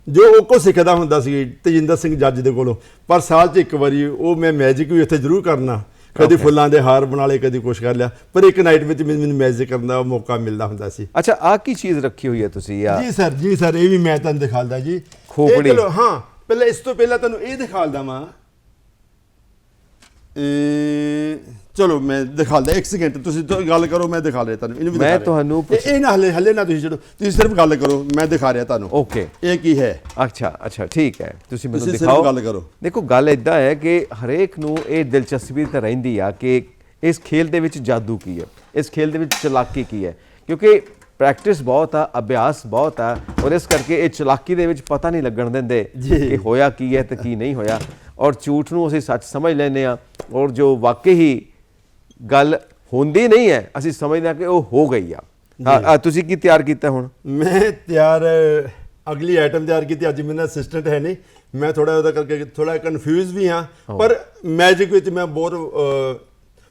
S2: ਜੋ ਉਹ ਕੋ ਸਿੱਖਦਾ ਹੁੰਦਾ ਸੀ ਤੇਜਿੰਦਰ ਸਿੰਘ ਜੱਜ ਦੇ ਕੋਲੋਂ। ਪਰ ਸਾਲ 'ਚ ਇੱਕ ਵਾਰੀ ਉਹ ਮੈਂ ਮੈਜਿਕ ਵੀ ਉੱਥੇ ਜ਼ਰੂਰ ਕਰਨਾ। ਕਦੀ ਫੁੱਲਾਂ ਦੇ ਹਾਰ ਬਣਾ ਲਏ ਕਦੀ ਕੁਛ ਕਰ ਲਿਆ। ਪਰ ਇੱਕ ਨਾਈਟ ਵਿੱਚ ਮੈਨੂੰ ਮੈਜਿਕ ਕਰਨ ਦਾ ਮੌਕਾ ਮਿਲਦਾ ਹੁੰਦਾ ਸੀ।
S1: ਅੱਛਾ ਆ ਕੀ ਚੀਜ਼ ਰੱਖੀ ਹੋਈ ਹੈ ਤੁਸੀਂ? ਆ
S2: ਜੀ ਸਰ ਜੀ ਸਰ ਇਹ ਵੀ ਮੈਂ ਤੁਹਾਨੂੰ ਦਿਖਾਲਦਾ ਜੀ।
S1: ਖੋਪੜੀ।
S2: ਚਲੋ, ਹਾਂ ਪਹਿਲਾਂ ਇਸ ਤੋਂ ਪਹਿਲਾਂ ਤੁਹਾਨੂੰ ਇਹ ਦਿਖਾਲਦਾ ਵਾਂ। ਇਹ ਚਲੋ ਮੈਂ ਦਿਖਾਲਦਾ ਇੱਕ ਸਕਿੰਟ ਤੁਸੀਂ ਗੱਲ ਕਰੋ ਮੈਂ ਦਿਖਾ ਰਿਹਾ ਤੁਹਾਨੂੰ ਇਹਨੂੰ ਵੀ
S1: ਮੈਂ
S2: ਦਿਖਾ।
S1: ਤੁਹਾਨੂੰ
S2: ਇਹ ਨਾ ਹਲੇ ਹਲੇ ਨਾ ਤੁਸੀਂ ਛੱਡੋ ਤੁਸੀਂ ਸਿਰਫ ਗੱਲ ਕਰੋ ਮੈਂ ਦਿਖਾ ਰਿਹਾ ਤੁਹਾਨੂੰ।
S1: ਓਕੇ।
S2: ਇਹ ਕੀ ਹੈ?
S1: ਅੱਛਾ ਅੱਛਾ ਠੀਕ ਹੈ। ਤੁਸੀਂ ਮੈਨੂੰ
S2: ਤੁਸੀਂ ਸਿਰਫ
S1: ਦਿਖਾਓ।
S2: ਗੱਲ ਕਰੋ।
S1: ਦੇਖੋ ਗੱਲ ਇਦਾਂ ਹੈ ਕਿ ਹਰੇਕ ਨੂੰ ਇਹ ਦਿਲਚਸਪੀ ਤਾਂ ਰਹਿੰਦੀ ਆ ਕਿ ਇਸ ਖੇਲ ਦੇ ਵਿੱਚ ਜਾਦੂ ਕੀ ਹੈ ਇਸ ਖੇਲ ਦੇ ਵਿੱਚ ਚਲਾਕੀ ਕੀ ਹੈ। ਕਿਉਂਕਿ ਪ੍ਰੈਕਟਿਸ ਬਹੁਤ ਆ ਅਭਿਆਸ ਬਹੁਤ ਆ ਔਰ ਇਸ ਕਰਕੇ ਇਹ ਚਲਾਕੀ ਦੇ ਵਿੱਚ ਪਤਾ ਨਹੀਂ ਲੱਗਣ ਦਿੰਦੇ। ਕਿ ਹੋਇਆ ਕੀ ਹੈ ਤੇ ਕੀ ਨਹੀਂ ਹੋਇਆ। ਔਰ ਝੂਠ ਨੂੰ ਅਸੀਂ ਸੱਚ ਸਮਝ ਲੈਂਦੇ ਆ ਔਰ ਜੋ ਵਾਕਈ ਹੀ ਗੱਲ ਹੁੰਦੀ ਨਹੀਂ ਹੈ ਅਸੀਂ ਸਮਝਦੇ ਹਾਂ ਕਿ ਉਹ ਹੋ ਗਈ ਆ। ਹਾਂ, ਤੁਸੀਂ ਕੀ ਤਿਆਰ ਕੀਤਾ ਹੁਣ?
S2: ਮੈਂ ਤਿਆਰ ਅਗਲੀ ਆਈਟਮ ਤਿਆਰ ਕੀਤੀ ਅੱਜ ਮੇਰਾ ਅਸਿਸਟੈਂਟ ਹੈ ਨਹੀਂ। ਮੈਂ ਥੋੜਾ ਉਹਦਾ ਕਰਕੇ ਥੋੜਾ ਕਨਫਿਊਜ਼ ਵੀ ਹਾਂ ਪਰ ਮੈਜਿਕ ਵਿੱਚ ਮੈਂ ਬਹੁਤ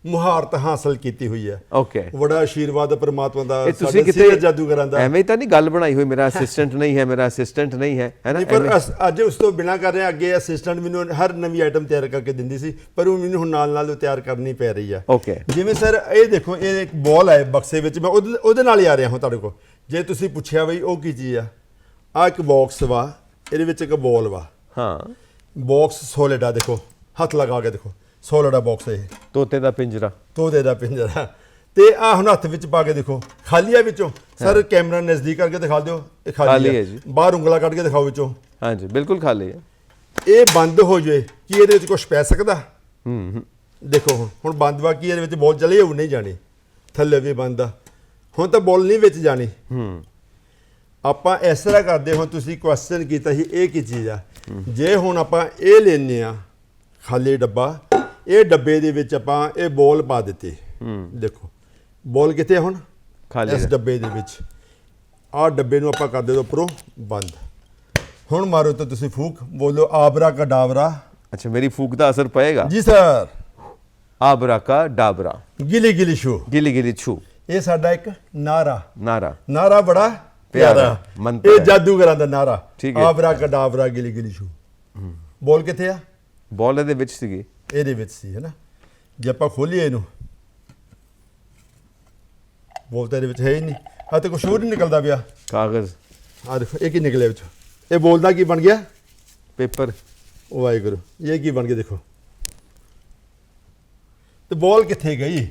S2: ਮੁਹਾਰਤ ਹਾਸਲ ਕੀਤੀ ਹੋਈ ਹੈ।
S1: ਓਕੇ
S2: ਬੜਾ ਆਸ਼ੀਰਵਾਦ ਪਰਮਾਤਮਾ ਦਾ ਸਾਡੇ ਸੀਨੀਅਰ ਜਾਦੂਗਰਾਂ ਦਾ।
S1: ਐਵੇਂ ਤਾਂ ਨਹੀਂ ਗੱਲ ਬਣਾਈ ਹੋਈ ਮੇਰਾ ਅਸਿਸਟੈਂਟ ਨਹੀਂ ਹੈ ਮੇਰਾ ਅਸਿਸਟੈਂਟ ਨਹੀਂ ਹੈ ਹੈ ਨਾ?
S2: ਨਹੀਂ ਪਰ ਅੱਜ ਉਸ ਤੋਂ ਬਿਨਾ ਕਰ ਰਿਹਾ ਅੱਗੇ ਅਸਿਸਟੈਂਟ ਮੈਨੂੰ ਹਰ ਨਵੀਂ ਆਈਟਮ ਤਿਆਰ ਕਰਕੇ ਦਿੰਦੀ ਸੀ ਪਰ ਉਹ ਮੈਨੂੰ ਹੁਣ ਨਾਲ ਨਾਲ ਤਿਆਰ ਕਰਨੀ ਪੈ ਰਹੀ ਆ।
S1: Okay.
S2: ਜਿਵੇਂ ਸਰ ਇਹ ਦੇਖੋ ਇਹ ਇੱਕ ਬਾਲ ਹੈ ਬਕਸੇ ਵਿੱਚ ਮੈਂ ਉਹਦੇ ਉਹਦੇ ਨਾਲ ਹੀ ਆ ਰਿਹਾ ਹਾਂ ਤੁਹਾਡੇ ਕੋਲ। ਜੇ ਤੁਸੀਂ ਪੁੱਛਿਆ ਬਈ ਉਹ ਕੀ ਚੀਜ਼ ਆ? ਆ ਇੱਕ ਬਾਕਸ ਵਾ ਇਹਦੇ ਵਿੱਚ ਇੱਕ ਬਾਲ ਵਾ।
S1: ਹਾਂ।
S2: ਬਾਕਸ ਸੋਲਿਡ ਆ ਦੇਖੋ ਹੱਥ ਲਗਾ ਕੇ ਦੇਖੋ। ਸੋਲਿਡ ਆ ਬਾਕਸ ਇਹ।
S1: ਤੋਤੇ ਦਾ ਪਿੰਜਰਾ।
S2: ਤੋਦੇ ਦਾ ਪਿੰਜਰਾ। ਤੇ ਆ ਹੁਣ ਹੱਥ ਵਿੱਚ ਪਾ ਕੇ ਦੇਖੋ ਖਾਲੀ ਆ ਵਿੱਚੋਂ। ਸਰ ਕੈਮਰਾ ਨਜ਼ਦੀਕ ਕਰਕੇ ਦਿਖਾ ਦਿਓ ਇਹ
S1: ਖਾਲੀ ਹੈ
S2: ਹੈ
S1: ਜੀ।
S2: ਬਾਹਰ ਉਂਗਲਾ ਕੱਢ ਕੇ ਦਿਖਾਓ ਵਿੱਚੋਂ।
S1: ਹਾਂਜੀ ਬਿਲਕੁਲ ਖਾਲੀ ਹੈ।
S2: ਇਹ ਬੰਦ ਹੋ ਜਾਏ ਕੀ ਇਹਦੇ ਵਿੱਚ ਕੁਝ ਪੈ ਸਕਦਾ?
S1: ਹੂੰ ਹੂੰ।
S2: ਦੇਖੋ ਹੁਣ ਹੁਣ ਬੰਦ ਵਾ ਕੀ ਇਹਦੇ ਵਿੱਚ ਬੋਲ ਚਲੇ ਉਹ ਨਹੀਂ ਜਾਣੀ। ਥੱਲੇ ਵੀ ਬੰਦ ਆ। ਹੁਣ ਤਾਂ ਬੋਲ ਨਹੀਂ ਵਿੱਚ ਜਾਣੀ।
S1: ਹੂੰ।
S2: ਆਪਾਂ ਇਸ ਤਰ੍ਹਾਂ ਕਰਦੇ ਹੁਣ ਤੁਸੀਂ ਕੁਐਸਚਨ ਕੀਤਾ ਸੀ ਇਹ ਕੀ ਚੀਜ਼ ਆ? ਜੇ ਹੁਣ ਆਪਾਂ ਇਹ ਲੈਨੇ ਆ ਖਾਲੀ ਡੱਬਾ ਇਹ ਡੱਬੇ ਦੇ ਵਿੱਚ ਆਪਾਂ ਇਹ ਬੋਲ ਪਾ ਦਿੱਤੇ। ਦੇਖੋ ਬੋਲ ਕਿੱਥੇ ਹੁਣ?
S1: ਖਾਲੀ
S2: ਇਸ। ਡੱਬੇ ਦੇ ਵਿੱਚ। ਆਹ ਡੱਬੇ ਨੂੰ ਆਪਾਂ ਕਰ ਦੇ ਦੋ ਉੱਪਰੋਂ ਬੰਦ। ਹੁਣ ਮਾਰੋ ਤਾਂ ਤੁਸੀਂ ਫੂਕ ਬੋਲੋ ਆਬਰਾ ਕਡਾਵਰਾ
S1: ਅੱਛਾ ਮੇਰੀ ਫੂਕ ਦਾ ਅਸਰ ਪਏਗਾ?
S2: ਜੀ ਸਰ।
S1: ਆਬਰਾ ਕਾ ਡਾਬਰਾ।
S2: ਗਿਲੀ ਗਿਲੀ ਸ਼ੋ
S1: ਗਿਲੀ ਗਿਲੀ ਛੂ।
S2: ਇਹ ਸਾਡਾ ਇੱਕ ਨਾਰਾ।
S1: ਨਾਰਾ।
S2: ਨਾਰਾ ਬੜਾ
S1: ਪਿਆਰਾ, ਮੰਤਰ
S2: ਇਹ। ਜਾਦੂਗਰਾਂ ਦਾ ਨਾਰਾ। ਆਬਰਾ ਕਡਾਵਰਾ ਗਿਲੀ ਗਿਲੀ ਸ਼ੂ ਬੋਲ ਕਿੱਥੇ ਆ?
S1: ਬੋਲ ਇਹਦੇ ਵਿੱਚ ਸੀਗੀ।
S2: ਇਹਦੇ ਵਿੱਚ ਸੀ ਹੈਨਾ ਜੇ ਆਪਾਂ ਖੋਲੀਏ ਇਹਨੂੰ। ਬੋਲ ਤਾਂ ਇਹਦੇ ਵਿੱਚ ਹੈ ਹੀ ਨਹੀਂ। ਆ ਤੇ ਕੁਛ ਹੋਰ ਨਹੀਂ ਨਿਕਲਦਾ ਪਿਆ।
S1: ਕਾਗਜ਼।
S2: ਆ ਦੇਖੋ ਇਹ ਕੀ ਨਿਕਲਿਆ ਵਿੱਚ? ਇਹ ਬੋਲਦਾ ਕੀ ਬਣ ਗਿਆ?
S1: ਪੇਪਰ।
S2: ਉਹ ਵਾਹਿਗੁਰੂ ਇਹ ਕੀ ਬਣ ਗਿਆ ਦੇਖੋ। ਤੇ ਬੋਲ ਕਿੱਥੇ ਗਈ?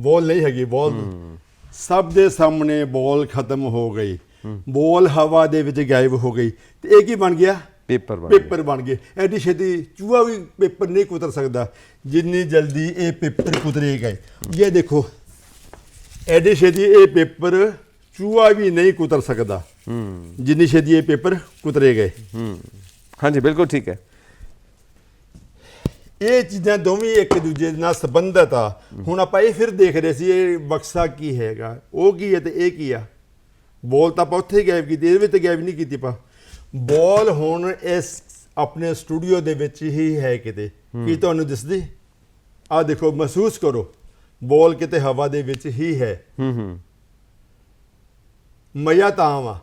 S2: ਬੋਲ ਨਹੀਂ ਹੈਗੀ ਬੋਲ ਸਭ ਦੇ ਸਾਹਮਣੇ ਬੋਲ ਖਤਮ ਹੋ ਗਈ। ਬੋਲ ਹਵਾ ਦੇ ਵਿੱਚ ਗਾਇਬ ਹੋ ਗਈ। ਤੇ ਇਹ ਕੀ ਬਣ ਗਿਆ?
S1: ਪੇਪਰ ਬਣ।
S2: ਪੇਪਰ ਬਣ ਗਏ। ਐਡੀ ਛੇਤੀ ਚੂਹਾ ਵੀ ਪੇਪਰ ਨਹੀਂ ਕੁਤਰ ਸਕਦਾ। ਜਿੰਨੀ ਜਲਦੀ ਇਹ ਪੇਪਰ ਕੁਤਰੇ ਗਏ। ਇਹ ਦੇਖੋ ਐਡੀ ਛੇਤੀ ਇਹ ਪੇਪਰ ਚੂਹਾ ਵੀ ਨਹੀਂ ਕੁਤਰ ਸਕਦਾ। ਜਿੰਨੀ ਛੇਤੀ ਇਹ ਪੇਪਰ ਕੁਤਰੇ ਗਏ।
S1: ਹੂੰ। ਹਾਂਜੀ ਬਿਲਕੁਲ ਠੀਕ ਹੈ।
S2: ਇਹ ਚੀਜ਼ਾਂ ਦੋਵੇਂ ਇੱਕ ਦੂਜੇ ਨਾਲ ਸੰਬੰਧਿਤ ਆ। ਹੁਣ ਆਪਾਂ ਇਹ ਫਿਰ ਦੇਖ ਰਹੇ ਸੀ ਇਹ ਬਕਸਾ ਕੀ ਹੈਗਾ ਉਹ ਕੀ ਹੈ ਤੇ ਇਹ ਕੀ ਆ? ਬੋਲ ਤਾਂ ਆਪਾਂ ਉੱਥੇ ਹੀ ਗਾਇਬ ਕੀਤੀ ਇਹਦੇ ਵਿੱਚ ਗਾਇਬ ਨਹੀਂ ਕੀਤੀ ਆਪਾਂ। ਬੋਲ ਹੁਣ ਇਸ ਆਪਣੇ ਸਟੂਡੀਓ ਦੇ ਵਿੱਚ ਹੀ ਹੈ ਕਿਤੇ। ਕੀ ਤੁਹਾਨੂੰ ਦਿਸਦੀ? ਆ ਦੇਖੋ ਮਹਿਸੂਸ ਕਰੋ। ਬੋਲ ਕਿਤੇ ਹਵਾ ਦੇ ਵਿੱਚ ਹੀ ਹੈ।
S1: ਹੂੰ ਹੂੰ।
S2: ਮਜ਼ਾ ਤਾਂ ਵਾ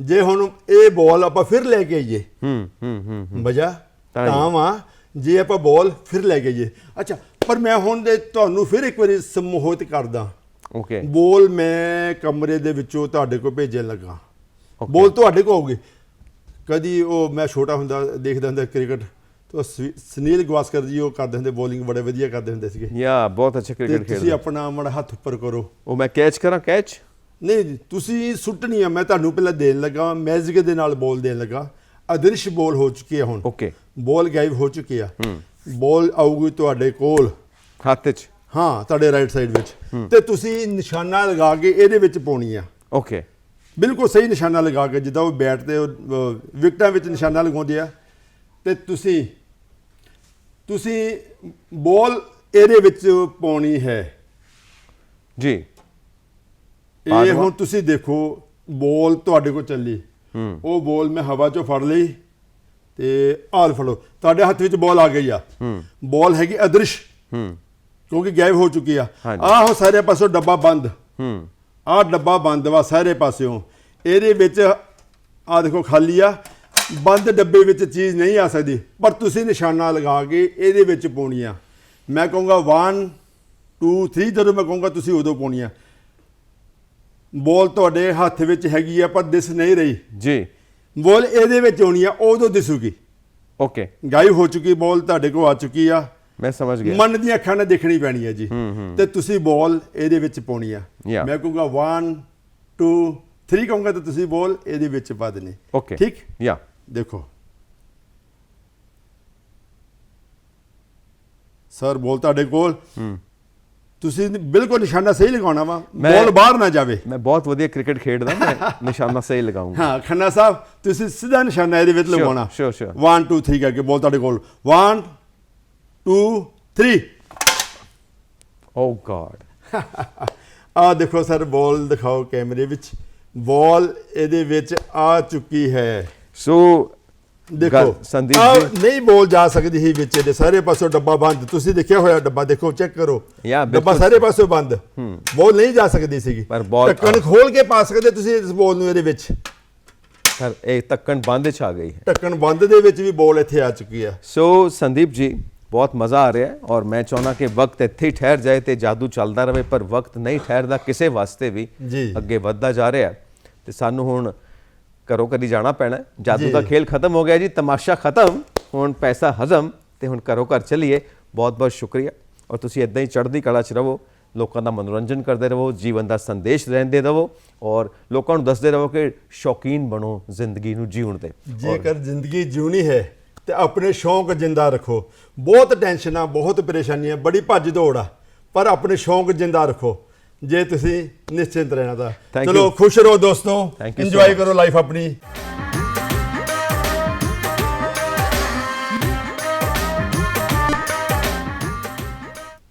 S2: ਜੇ ਹੁਣ ਇਹ ਬੋਲ ਆਪਾਂ ਫਿਰ ਲੈ ਕੇ ਆਈਏ।
S1: ਹੂੰ ਹੂੰ ਹੂੰ
S2: ਮਜ਼ਾ
S1: ਤਾਂ
S2: ਵਾ ਜੇ। ਆਪਾਂ ਬੋਲ ਫਿਰ ਲੈ ਕੇ ਜਾਈਏ ਅੱਛਾ ਪਰ ਮੈਂ ਹੁਣ ਦੇ ਤੁਹਾਨੂੰ ਫਿਰ ਇੱਕ ਵਾਰੀ ਸਮੋਹਿਤ ਕਰਦਾ।
S1: ਓਕੇ
S2: ਬੋਲ ਮੈਂ ਕਮਰੇ ਦੇ ਵਿੱਚੋਂ ਤੁਹਾਡੇ ਕੋਲ ਭੇਜਣ ਲੱਗਾ. ਬੋਲ ਤੁਹਾਡੇ ਕੋਲ ਹੋਊਗੀ ਕਦੀ ਉਹ ਮੈਂ ਛੋਟਾ ਹੁੰਦਾ ਦੇਖਦਾ ਹੁੰਦਾ ਕ੍ਰਿਕਟ ਤਾਂ ਸੁਨੀਲ ਗਵਾਸਕਰ ਜੀ ਉਹ ਕਰਦੇ ਹੁੰਦੇ ਬੋਲਿੰਗ ਬੜੇ ਵਧੀਆ ਕਰਦੇ ਹੁੰਦੇ ਸੀਗੇ।
S1: ਯਾ ਬਹੁਤ ਅੱਛਾ ਕ੍ਰਿਕਟ
S2: ਤੁਸੀਂ
S1: ਖੇਡਦੇ
S2: ਆਪਣਾ ਮੜਾ ਹੱਥ ਉੱਪਰ ਕਰੋ।
S1: ਉਹ ਮੈਂ ਕੈਚ ਕਰਾਂ ਕੈਚ?
S2: ਨਹੀਂ ਤੁਸੀਂ ਸੁੱਟਣੀ ਆ ਮੈਂ ਤੁਹਾਨੂੰ ਪਹਿਲਾਂ ਦੇਣ ਲੱਗਾ ਮੈਜਿਕ ਦੇ ਨਾਲ ਬੋਲ ਦੇਣ ਲੱਗਾ। ਅਦ੍ਰਿਸ਼ ਬੋਲ ਹੋ ਚੁੱਕੀ ਹੈ ਹੁਣ।
S1: ਓਕੇ।
S2: ਬੋਲ ਗਾਇਬ ਹੋ ਚੁੱਕੀ ਆ। ਬੋਲ ਆਊਗੀ ਤੁਹਾਡੇ ਕੋਲ।
S1: ਹੱਥ 'ਚ
S2: ਹਾਂ ਤੁਹਾਡੇ ਰਾਈਟ ਸਾਈਡ ਵਿੱਚ। ਤੇ ਤੁਸੀਂ ਨਿਸ਼ਾਨਾ ਲਗਾ ਕੇ ਇਹਦੇ ਵਿੱਚ ਪਾਉਣੀ ਆ।
S1: ਓਕੇ।
S2: ਬਿਲਕੁਲ ਸਹੀ ਨਿਸ਼ਾਨਾ ਲਗਾ ਕੇ ਜਿੱਦਾਂ ਉਹ ਬੈਟ ਤੇ ਵਿਕਟਾਂ ਵਿੱਚ ਨਿਸ਼ਾਨਾ ਲਗਾਉਂਦੇ ਆ। ਤੇ ਤੁਸੀਂ ਤੁਸੀਂ ਬੋਲ ਇਹਦੇ ਵਿੱਚ ਪਾਉਣੀ ਹੈ।
S1: ਜੀ।
S2: ਇਹ ਹੁਣ ਤੁਸੀਂ ਦੇਖੋ ਬੋਲ ਤੁਹਾਡੇ ਕੋਲ ਚੱਲੀ। ਉਹ ਬੋਲ ਮੈਂ ਹਵਾ 'ਚੋਂ ਫੜ ਲਈ ਤੇ ਆਲ ਫੜੋ। ਤੁਹਾਡੇ ਹੱਥ ਵਿੱਚ ਬੋਲ ਆ ਗਈ ਆ। ਬੋਲ ਹੈਗੀ ਅਦ੍ਰਿਸ਼। ਕਿਉਂਕਿ ਗਾਇਬ ਹੋ ਚੁੱਕੀ ਆ। ਆਹ ਸਾਰੇ ਪਾਸੋਂ ਡੱਬਾ ਬੰਦ। ਆਹ ਡੱਬਾ ਬੰਦ ਵਾ ਸਾਰੇ ਪਾਸਿਓਂ। ਇਹਦੇ ਵਿੱਚ ਆ ਦੇਖੋ ਖਾਲੀ ਆ। ਬੰਦ ਡੱਬੇ ਵਿੱਚ ਚੀਜ਼ ਨਹੀਂ ਆ ਸਕਦੀ ਪਰ ਤੁਸੀਂ ਨਿਸ਼ਾਨਾ ਲਗਾ ਕੇ ਇਹਦੇ ਵਿੱਚ ਪਾਉਣੀ ਆ। ਮੈਂ ਕਹੂੰਗਾ 1 2 3 ਜਦੋਂ ਮੈਂ ਕਹੂੰਗਾ ਤੁਸੀਂ ਉਦੋਂ ਪਾਉਣੀ ਆ। ਬੋਲ ਤੁਹਾਡੇ ਹੱਥ ਵਿੱਚ ਹੈਗੀ ਆ ਪਰ ਦਿਸ ਨਹੀਂ ਰਹੀ।
S1: ਜੀ।
S2: ਬੋਲ ਇਹਦੇ ਵਿੱਚ ਆਉਣੀ ਆ ਉਦੋਂ ਦਿਸੂਗੀ।
S1: ਓਕੇ
S2: ਗਾਇਬ ਹੋ ਚੁੱਕੀ ਬੋਲ ਤੁਹਾਡੇ ਕੋਲ ਆ ਚੁੱਕੀ ਆ।
S1: ਮੈਂ ਸਮਝ ਗਿਆ।
S2: ਮਨ ਦੀਆਂ ਅੱਖਾਂ ਨਾਲ ਦੇਖਣੀ ਪੈਣੀ ਹੈ ਜੀ। ਤੇ ਤੁਸੀਂ ਬੋਲ ਇਹਦੇ ਵਿੱਚ ਪਾਉਣੀ ਆ. ਮੈਂ ਕਹੂੰਗਾ 1 2 3 ਕਹੂੰਗਾ ਤਾਂ ਤੁਸੀਂ ਬੋਲ ਇਹਦੇ ਵਿੱਚ ਪਾ ਦੇਣੀ
S1: ਓਕੇ
S2: ਠੀਕ?
S1: ਯਾ।
S2: ਦੇਖੋ। ਸਰ ਬੋਲ ਤੁਹਾਡੇ ਕੋਲ। ਤੁਸੀਂ ਬਿਲਕੁਲ ਨਿਸ਼ਾਨਾ ਸਹੀ ਲਗਾਉਣਾ ਵਾ। ਬੋਲ ਬਾਹਰ ਨਾ ਜਾਵੇ।
S1: ਮੈਂ ਬਹੁਤ ਵਧੀਆ ਕ੍ਰਿਕਟ ਖੇਡਦਾ ਮੈਂ ਨਿਸ਼ਾਨਾ ਸਹੀ ਲਗਾਉਂਗਾ
S2: ਹਾਂ ਖੰਨਾ ਸਾਹਿਬ ਤੁਸੀਂ ਸਿੱਧਾ ਨਿਸ਼ਾਨਾ ਇਹਦੇ ਵਿੱਚ ਲਗਾਉਣਾ।
S1: sure, sure.
S2: 1 2 3 ਕਰਕੇ ਬੋਲ ਤੁਹਾਡੇ ਕੋਲ। 1 2 3
S1: ਓ ਗॉड
S2: ਆ ਦੇਖੋ ਸਰ ਬੋਲ ਦਿਖਾਓ ਕੈਮਰੇ ਵਿੱਚ। ਬੋਲ ਇਹਦੇ ਵਿੱਚ ਆ ਚੁੱਕੀ ਹੈ।
S1: ਸੋ
S2: ਦੇਖੋ
S1: ਸੰਦੀਪ ਜੀ।
S2: ਨਹੀਂ ਬੋਲ ਜਾ ਸਕਦੀ ਸੀ ਵਿੱਚ ਇਹਦੇ ਸਾਰੇ ਪਾਸੋਂ ਡੱਬਾ ਬੰਦ। ਤੁਸੀਂ ਦੇਖਿਆ ਹੋਇਆ ਡੱਬਾ? ਦੇਖੋ ਚੈੱਕ ਕਰੋ। ਡੱਬਾ। ਸਾਰੇ ਪਾਸੋਂ ਬੰਦ। ਬੋਲ ਨਹੀਂ ਜਾ ਸਕਦੀ ਸੀਗੀ।
S1: ਪਰ ball-
S2: ਢੱਕਣ ਖੋਲ ਕੇ ਪਾ ਸਕਦੇ ਤੁਸੀਂ ਇਸ ਬੋਲ ਨੂੰ ਇਹਦੇ ਵਿੱਚ।
S1: ਸਰ ਇਹ ਤੱਕਣ ਬੰਦ ਚ ਆ ਗਈ ਹੈ।
S2: ਢੱਕਣ ਬੰਦ ਦੇ ਵਿੱਚ ਵੀ ਬੋਲ ਇੱਥੇ ਆ ਚੁੱਕੀ ਆ
S1: ਸੋ ਸੰਦੀਪ ਜੀ ਬਹੁਤ ਮਜ਼ਾ ਆ ਰਿਹਾ ਔਰ ਮੈਂ ਚਾਹੁੰਦਾ ਕਿ ਵਕਤ ਇੱਥੇ ਠਹਿਰ ਜਾਏ ਤੇ ਜਾਦੂ ਚੱਲਦਾ ਰਹੇ ਪਰ ਵਕਤ ਨਹੀਂ ਠਹਿਰਦਾ ਕਿਸੇ ਵਾਸਤੇ ਵੀ। ਅੱਗੇ ਵੱਧਦਾ ਜਾ ਰਿਹਾ ਤੇ ਸਾਨੂੰ ਹੁਣ ਘਰੋਂ ਕਦੀ ਜਾਣਾ ਪੈਣਾ। ਜਾਦੂ। ਦਾ ਖੇਲ ਖਤਮ ਹੋ ਗਿਆ ਜੀ ਤਮਾਸ਼ਾ ਖਤਮ ਹੁਣ ਪੈਸਾ ਹਜ਼ਮ ਤੇ ਹੁਣ ਘਰੋਂ ਘਰ ਚੱਲੀਏ ਬਹੁਤ ਬਹੁਤ ਸ਼ੁਕਰੀਆ ਔਰ ਤੁਸੀਂ ਇਦਾਂ ਹੀ ਚੜ੍ਹਦੀ ਕਲਾ 'ਚ ਰਹੋ ਲੋਕਾਂ ਦਾ ਮਨੋਰੰਜਨ ਕਰਦੇ ਰਹੋ ਜੀਵਨ ਦਾ ਸੰਦੇਸ਼ ਰਹਿੰਦੇ ਰਹੋ ਔਰ ਲੋਕਾਂ ਨੂੰ ਦੱਸਦੇ ਰਹੋ ਕਿ ਸ਼ੌਕੀਨ ਬਣੋ ਜ਼ਿੰਦਗੀ ਨੂੰ ਜੀਉਣ ਦੇ
S2: ਜੇਕਰ ਜ਼ਿੰਦਗੀ ਜਿਉਣੀ ਹੈ ਤੇ ਆਪਣੇ ਸ਼ੌਂਕ ਜਿੰਦਾ ਰੱਖੋ। ਬਹੁਤ ਟੈਨਸ਼ਨਾਂ ਬਹੁਤ ਪਰੇਸ਼ਾਨੀਆਂ ਬੜੀ ਭੱਜ ਦੌੜ ਆ ਪਰ ਆਪਣੇ ਸ਼ੌਂਕ ਜਿੰਦਾ ਰੱਖੋ। ਜੇ ਤੁਸੀਂ ਨਿਸ਼ਚਿੰਤ ਰਹਿਣਾ ਤਾਂ। ਚਲੋ. ਖੁਸ਼ ਰਹੋ ਦੋਸਤੋ। ਇੰਜੋਏ. ਕਰੋ ਲਾਈਫ ਆਪਣੀ।